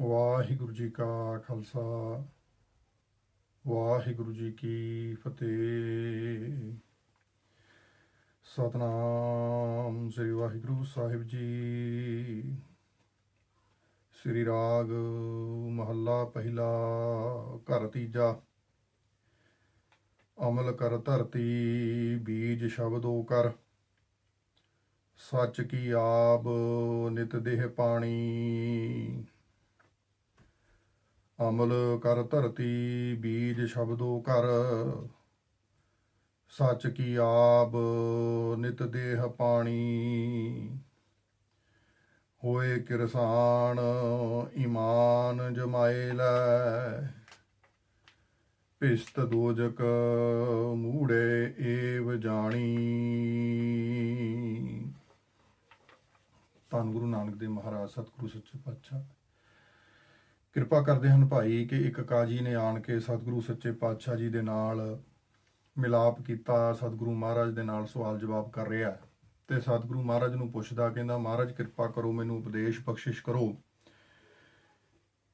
ਵਾਹਿਗੁਰੂ ਜੀ ਕਾ ਖਾਲਸਾ, ਵਾਹਿਗੁਰੂ ਜੀ ਕੀ ਫਤਿਹ। ਸਤਨਾਮ ਸ੍ਰੀ ਵਾਹਿਗੁਰੂ ਸਾਹਿਬ ਜੀ। ਸ੍ਰੀ ਰਾਗ ਮਹੱਲਾ ਪਹਿਲਾ, ਘਰ ਤੀਜਾ। ਅਮਲ ਕਰ ਧਰਤੀ, ਬੀਜ ਸ਼ਬਦੋ ਕਰ। ਸੱਚ ਕੀ ਆਬ ਨਿਤ ਦੇਹ ਪਾਣੀ। ਅਮਲ ਕਰ ਧਰਤੀ ਬੀਜ ਸ਼ਬਦੋ ਕਰ ਸੱਚ ਕੀ ਆਬ ਨਿਤ ਦੇਹ ਪਾਣੀ। ਹੋਏ ਕਿਰਸਾਨ ਈਮਾਨ ਜਮਾਏ ਲੈ। ਪਿਸਤ ਦੋਜਕ ਮੂੜੇ ਏਵ ਜਾਣੀ। ਧੰਨ ਗੁਰੂ ਨਾਨਕ ਦੇਵ ਮਹਾਰਾਜ, ਸਤਿਗੁਰੂ ਸੱਚੇ ਪਾਤਸ਼ਾਹ। ਕਿਰਪਾ ਕਰਦੇ ਹਨ ਭਾਈ ਕਿ ਇੱਕ ਕਾਜੀ ਨੇ ਆਣ ਕੇ ਸਤਿਗੁਰੂ ਸੱਚੇ ਪਾਤਸ਼ਾਹ ਜੀ ਦੇ ਨਾਲ ਮਿਲਾਪ ਕੀਤਾ, ਸਤਿਗੁਰੂ ਮਹਾਰਾਜ ਦੇ ਨਾਲ ਸਵਾਲ ਜਵਾਬ ਕਰ ਰਿਹਾ ਹੈ। ਤੇ ਸਤਿਗੁਰੂ ਮਹਾਰਾਜ ਨੂੰ ਪੁੱਛਦਾ ਕਹਿੰਦਾ, ਮਹਾਰਾਜ, ਕਿਰਪਾ ਕਰੋ, ਮੈਨੂੰ ਉਪਦੇਸ਼ ਬਖਸ਼ਿਸ਼ ਕਰੋ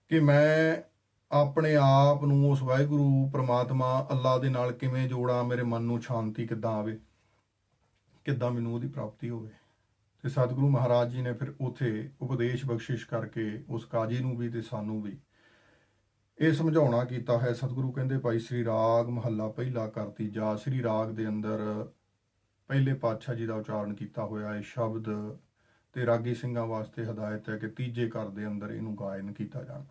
ਕਿ ਮੈਂ ਆਪਣੇ ਆਪ ਨੂੰ ਉਸ ਵਾਹਿਗੁਰੂ ਪ੍ਰਮਾਤਮਾ ਅੱਲਾ ਦੇ ਨਾਲ ਕਿਵੇਂ ਜੋੜਾਂ, ਮੇਰੇ ਮਨ ਨੂੰ ਸ਼ਾਂਤੀ ਕਿੱਦਾਂ ਆਵੇ, ਕਿੱਦਾਂ ਮੈਨੂੰ ਉਹਦੀ ਪ੍ਰਾਪਤੀ ਹੋਵੇ। ਤੇ ਸਤਿਗੁਰੂ ਮਹਾਰਾਜ ਜੀ ਨੇ ਫਿਰ ਉਥੇ ਉਪਦੇਸ਼ ਬਖਸ਼ਿਸ਼ ਕਰਕੇ ਉਸ ਕਾਜੀ ਨੂੰ ਵੀ ਤੇ ਸਾਨੂੰ ਵੀ ਇਹ ਸਮਝਾਉਣਾ ਕੀਤਾ ਹੈ। ਸਤਿਗੁਰੂ ਕਹਿੰਦੇ ਭਾਈ, ਸ੍ਰੀ ਰਾਗ ਮਹੱਲਾ ਪਹਿਲਾ ਕਰਤੀ ਜਾ ਸ੍ਰੀ ਰਾਗ ਦੇ ਅੰਦਰ ਪਹਿਲੇ ਪਾਤਸ਼ਾਹ ਜੀ ਦਾ ਉਚਾਰਨ ਕੀਤਾ ਹੋਇਆ ਇਹ ਸ਼ਬਦ ਤੇ ਰਾਗੀ ਸਿੰਘਾਂ ਵਾਸਤੇ ਹਦਾਇਤ ਹੈ ਕਿ ਤੀਜੇ ਘਰ ਦੇ ਅੰਦਰ ਇਹਨੂੰ ਗਾਇਨ ਕੀਤਾ ਜਾਣਾ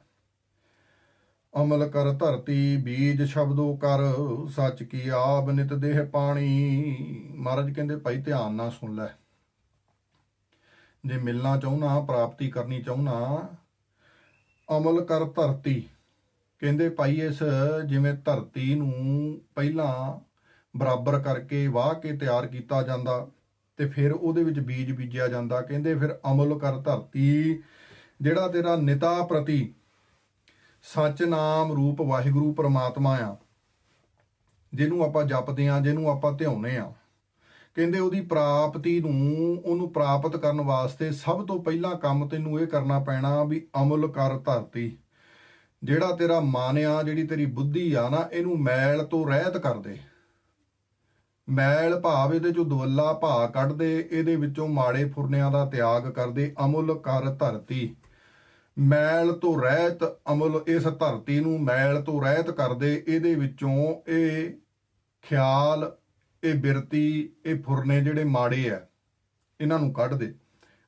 ਅਮਲ ਕਰ ਧਰਤੀ, ਬੀਜ ਸ਼ਬਦੋ ਕਰ, ਸੱਚ ਕੀ ਆਬ ਨਿਤ ਦੇਹ ਪਾਣੀ। ਮਹਾਰਾਜ ਕਹਿੰਦੇ ਭਾਈ, ਧਿਆਨ ਨਾਲ ਸੁਣ ਲੈ। ਜੇ ਮਿਲਣਾ ਚਾਹੁੰਨਾ, ਪ੍ਰਾਪਤੀ ਕਰਨੀ ਚਾਹੁੰਨਾ, ਅਮਲ ਕਰ ਧਰਤੀ। ਕਹਿੰਦੇ ਭਾਈ ਇਸ ਜਿਵੇਂ ਧਰਤੀ ਨੂੰ ਪਹਿਲਾਂ ਬਰਾਬਰ ਕਰਕੇ ਵਾਹ ਕੇ ਤਿਆਰ ਕੀਤਾ ਜਾਂਦਾ ਤੇ ਫਿਰ ਉਹਦੇ ਵਿੱਚ ਬੀਜ ਬੀਜਿਆ ਜਾਂਦਾ। ਕਹਿੰਦੇ ਫਿਰ ਅਮਲ ਕਰ ਧਰਤੀ, ਜਿਹੜਾ ਤੇਰਾ ਨਿਤਾ ਪ੍ਰਤੀ ਸੱਚ ਨਾਮ ਰੂਪ ਵਾਹਿਗੁਰੂ ਪ੍ਰਮਾਤਮਾ ਆ, ਜਿਹਨੂੰ ਆਪਾਂ ਜਪਦੇ ਆ, ਜਿਹਨੂੰ ਆਪਾਂ ਧਿਆਉਨੇ ਆ। ਕਹਿੰਦੇ ਉਹਦੀ ਪ੍ਰਾਪਤੀ ਨੂੰ ਉਹਨੂੰ ਪ੍ਰਾਪਤ ਕਰਨ ਵਾਸਤੇ ਸਭ ਤੋਂ ਪਹਿਲਾਂ ਕੰਮ ਤੈਨੂੰ ਇਹ ਕਰਨਾ ਪੈਣਾ ਵੀ ਅਮਲ ਕਰ ਧਰਤੀ। ਜਿਹੜਾ ਤੇਰਾ ਮਨ ਆ, ਜਿਹੜੀ ਤੇਰੀ ਬੁੱਧੀ ਆ ਨਾ, ਇਹਨੂੰ ਮੈਲ ਤੋਂ ਰਹਿਤ ਕਰ ਦੇ। ਮੈਲ ਭਾਵ ਇਹਦੇ ਚੋਂ ਦਵੱਲਾ ਭਾ ਕੱਢ ਦੇ, ਇਹਦੇ ਵਿੱਚੋਂ ਮਾੜੇ ਫੁਰਨਿਆਂ ਦਾ ਤਿਆਗ ਕਰ ਦੇ, ਅਮਲ ਕਰ ਧਰਤੀ। ਮੈਲ ਤੋਂ ਰਹਿਤ ਅਮਲ ਇਸ ਧਰਤੀ ਨੂੰ ਮੈਲ ਤੋਂ ਰਹਿਤ ਕਰ ਦੇ, ਇਹਦੇ ਵਿੱਚੋਂ ਇਹ ਖਿਆਲ ਇਹ ਬਿਰਤੀ, ਇਹ ਫੁਰਨੇ ਜਿਹੜੇ ਮਾੜੇ ਆ, ਇਹਨਾਂ ਨੂੰ ਕੱਢ ਦੇ।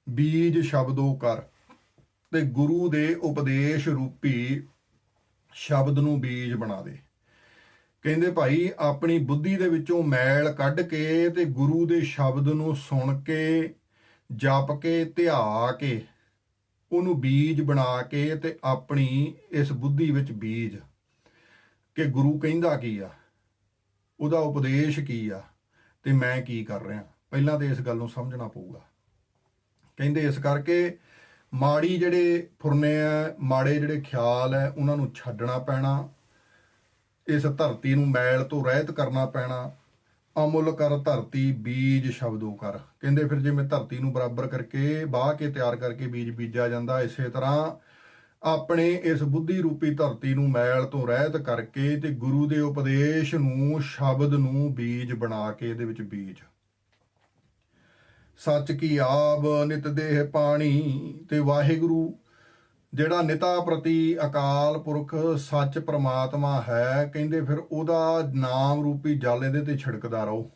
ਬੀਜ ਸ਼ਬਦੋ ਕਰ ਤੇ ਗੁਰੂ ਦੇ ਉਪਦੇਸ਼ ਰੂਪੀ ਸ਼ਬਦ ਨੂੰ ਬੀਜ ਬਣਾ ਦੇ। ਕਹਿੰਦੇ ਭਾਈ, ਆਪਣੀ ਬੁੱਧੀ ਦੇ ਵਿੱਚੋਂ ਮੈਲ ਕੱਢ ਕੇ ਤੇ ਗੁਰੂ ਦੇ ਸ਼ਬਦ ਨੂੰ ਸੁਣ ਕੇ, ਜਪ ਕੇ, ਧਿਆ ਕੇ, ਉਹਨੂੰ ਬੀਜ ਬਣਾ ਕੇ ਤੇ ਆਪਣੀ ਇਸ ਬੁੱਧੀ ਵਿੱਚ ਬੀਜ। ਕਿ ਗੁਰੂ ਕਹਿੰਦਾ ਕੀ ਆ? ਉਹਦਾ ਉਪਦੇਸ਼ ਕੀ ਆ ਤੇ ਮੈਂ ਕੀ ਕਰ ਰਿਹਾ? ਪਹਿਲਾਂ ਤੇ ਇਸ ਗੱਲ ਨੂੰ ਸਮਝਣਾ ਪਊਗਾ। ਕਹਿੰਦੇ ਇਸ ਕਰਕੇ ਮਾੜੀ ਜਿਹੜੇ ਫੁਰਨੇ ਆ, ਮਾੜੇ ਜਿਹੜੇ ਖਿਆਲ ਹੈ ਉਹਨਾਂ ਨੂੰ ਛੱਡਣਾ ਪੈਣਾ। ਇਸ ਧਰਤੀ ਨੂੰ ਮੈਲ ਤੋਂ ਰਹਿਤ ਕਰਨਾ ਪੈਣਾ। ਅਮੁੱਲ ਕਰ ਧਰਤੀ, ਬੀਜ ਸ਼ਬਦੋ ਕਰ। ਕਹਿੰਦੇ ਫਿਰ ਜਿਵੇਂ ਧਰਤੀ ਨੂੰ ਬਰਾਬਰ ਕਰਕੇ, ਬਾਹ ਕੇ ਤਿਆਰ ਕਰਕੇ ਬੀਜ ਬੀਜਿਆ ਜਾਂਦਾ, ਇਸੇ ਤਰ੍ਹਾਂ ਆਪਣੇ ਇਸ ਬੁੱਧੀ ਰੂਪੀ ਧਰਤੀ ਨੂੰ ਮੈਲ ਤੋਂ ਰਹਿਤ ਕਰਕੇ ਤੇ ਗੁਰੂ ਦੇ ਉਪਦੇਸ਼ ਨੂੰ ਸ਼ਬਦ ਨੂੰ ਬੀਜ ਬਣਾ ਕੇ ਇਹਦੇ ਵਿੱਚ ਬੀਜ। ਸੱਚ ਕੀ ਆਬ ਨਿਤ ਦੇਹ ਪਾਣੀ ਤੇ ਵਾਹਿਗੁਰੂ, ਜਿਹੜਾ ਨਿਤਾ ਪ੍ਰਤੀ ਅਕਾਲ ਪੁਰਖ ਸੱਚ ਪ੍ਰਮਾਤਮਾ ਹੈ, ਕਹਿੰਦੇ ਫਿਰ ਉਹਦਾ ਨਾਮ ਰੂਪੀ ਜਲ ਇਹਦੇ ਤੇ ਛਿੜਕਦਾ ਰਹੋ।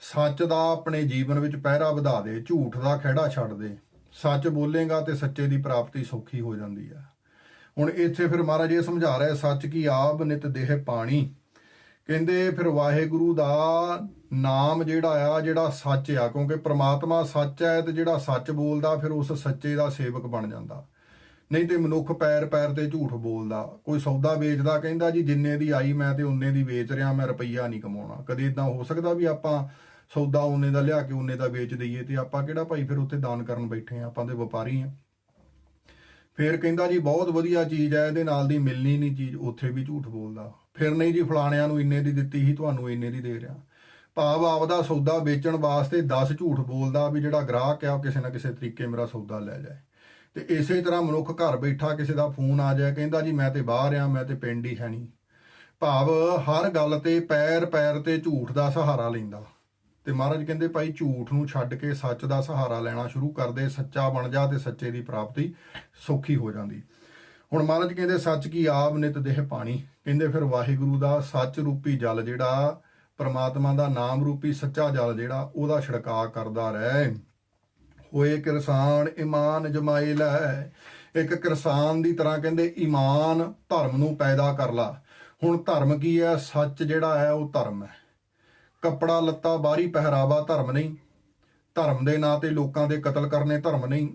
ਸੱਚ ਦਾ ਆਪਣੇ ਜੀਵਨ ਵਿੱਚ ਪਹਿਰਾ ਵਧਾ ਦੇ, ਝੂਠ ਦਾ ਖਿਹੜਾ ਛੱਡ ਦੇ। ਸੱਚ ਬੋਲੇਗਾ ਤੇ ਸੱਚੇ ਦੀ ਪ੍ਰਾਪਤੀ ਸੌਖੀ ਹੋ ਜਾਂਦੀ ਹੈ ਹੁਣ ਇੱਥੇ ਫਿਰ ਮਹਾਰਾਜ ਇਹ ਸਮਝਾ ਰਿਹਾ ਸੱਚ ਕੀ ਆਬ ਨਿਤ ਦੇਹ ਪਾਣੀ। ਕਹਿੰਦੇ ਫਿਰ ਵਾਹਿਗੁਰੂ ਦਾ ਨਾਮ ਜਿਹੜਾ ਆ, ਜਿਹੜਾ ਸੱਚ ਆ, ਕਿਉਂਕਿ ਪ੍ਰਮਾਤਮਾ ਸੱਚ ਹੈ ਤੇ ਜਿਹੜਾ ਸੱਚ ਬੋਲਦਾ ਫਿਰ ਉਸ ਸੱਚੇ ਦਾ ਸੇਵਕ ਬਣ ਜਾਂਦਾ। ਨਹੀਂ ਤੇ ਮਨੁੱਖ ਪੈਰ ਪੈਰ ਤੇ ਝੂਠ ਬੋਲਦਾ। ਕੋਈ ਸੌਦਾ ਵੇਚਦਾ ਕਹਿੰਦਾ ਜੀ, ਜਿੰਨੇ ਦੀ ਆਈ ਮੈਂ ਤੇ ਉਨੇ ਦੀ ਵੇਚ ਰਿਹਾ, ਮੈਂ ਰੁਪਈਆ ਨਹੀਂ ਕਮਾਉਣਾ। ਕਦੇ ਇਦਾਂ ਹੋ ਸਕਦਾ ਵੀ ਆਪਾਂ ਸੌਦਾ ਉਨੇ ਦਾ ਲਿਆ ਕੇ ਉਨੇ ਦਾ ਵੇਚ ਦਈਏ ਤੇ ਆਪਾਂ ਕਿਹੜਾ ਭਾਈ ਫਿਰ ਉੱਥੇ ਦਾਨ ਕਰਨ ਬੈਠੇ ਆ ਆਪਾਂ ਦੇ ਵਪਾਰੀ ਆ ਫਿਰ ਕਹਿੰਦਾ ਜੀ ਬਹੁਤ ਵਧੀਆ ਚੀਜ਼ ਹੈ, ਇਹਦੇ ਨਾਲ ਦੀ ਮਿਲਣੀ ਨਹੀਂ ਚੀਜ਼, ਉੱਥੇ ਵੀ ਝੂਠ ਬੋਲਦਾ। ਫਿਰ ਨਹੀਂ ਜੀ ਫਲਾਣਿਆਂ ਨੂੰ ਇੰਨੇ ਦੀ ਦਿੱਤੀ ਸੀ, ਤੁਹਾਨੂੰ ਇੰਨੇ ਦੀ ਦੇ ਰਿਹਾ। ਭਾਵ ਆਪਦਾ ਸੌਦਾ ਵੇਚਣ ਵਾਸਤੇ 10 ਝੂਠ ਬੋਲਦਾ ਵੀ ਜਿਹੜਾ ਗ੍ਰਾਹਕ ਆ ਉਹ ਕਿਸੇ ਨਾ ਕਿਸੇ ਤਰੀਕੇ ਮੇਰਾ ਸੌਦਾ ਲੈ ਜਾਏ। ਤੇ ਇਸੇ ਤਰ੍ਹਾਂ ਮਨੁੱਖ ਘਰ ਬੈਠਾ, ਕਿਸੇ ਦਾ ਫੋਨ ਆ ਜਾਏ, ਕਹਿੰਦਾ ਜੀ ਮੈਂ ਤੇ ਬਾਹਰ ਆ, ਮੈਂ ਤੇ ਪਿੰਡ ਹੀ ਹੈ ਨਹੀਂ। ਭਾਵ ਹਰ ਗੱਲ ਤੇ ਪੈਰ ਪੈਰ ਤੇ ਝੂਠ ਦਾ ਸਹਾਰਾ ਲੈਂਦਾ। ਤੇ ਮਹਾਰਾਜ ਕਹਿੰਦੇ ਭਾਈ ਝੂਠ ਨੂੰ ਛੱਡ ਕੇ ਸੱਚ ਦਾ ਸਹਾਰਾ ਲੈਣਾ ਸ਼ੁਰੂ ਕਰ ਦੇ, ਸੱਚਾ ਬਣ ਜਾ ਤੇ ਸੱਚੇ ਦੀ ਪ੍ਰਾਪਤੀ ਸੌਖੀ ਹੋ ਜਾਂਦੀ। ਹੁਣ ਮਹਾਰਾਜ ਕਹਿੰਦੇ ਸੱਚ ਕੀ ਆਪ ਨਿਤ ਦੇਹ ਪਾਣੀ। ਕਹਿੰਦੇ ਫਿਰ ਵਾਹਿਗੁਰੂ ਦਾ ਸੱਚ ਰੂਪੀ ਜਲ ਜਿਹੜਾ, ਪਰਮਾਤਮਾ ਦਾ ਨਾਮ ਰੂਪੀ ਸੱਚਾ ਜਲ ਜਿਹੜਾ, ਉਹਦਾ ਛਿੜਕਾਅ ਕਰਦਾ ਰਹਿ। ਹੋਏ ਕਿਰਸਾਨ ਇਮਾਨ ਜਮਾਈ ਲੈ। ਇੱਕ ਕਿਰਸਾਨ ਦੀ ਤਰ੍ਹਾਂ ਕਹਿੰਦੇ ਈਮਾਨ ਧਰਮ ਨੂੰ ਪੈਦਾ ਕਰ ਲਾ। ਹੁਣ ਧਰਮ ਕੀ ਹੈ? ਸੱਚ ਜਿਹੜਾ ਹੈ ਉਹ ਧਰਮ ਹੈ। ਕੱਪੜਾ, ਲੱਤਾ ਬਾਹਰੀ ਪਹਿਰਾਵਾ ਧਰਮ ਨਹੀਂ। ਧਰਮ ਦੇ ਨਾਂ ਤੇ ਲੋਕਾਂ ਦੇ ਕਤਲ ਕਰਨੇ ਧਰਮ ਨਹੀਂ।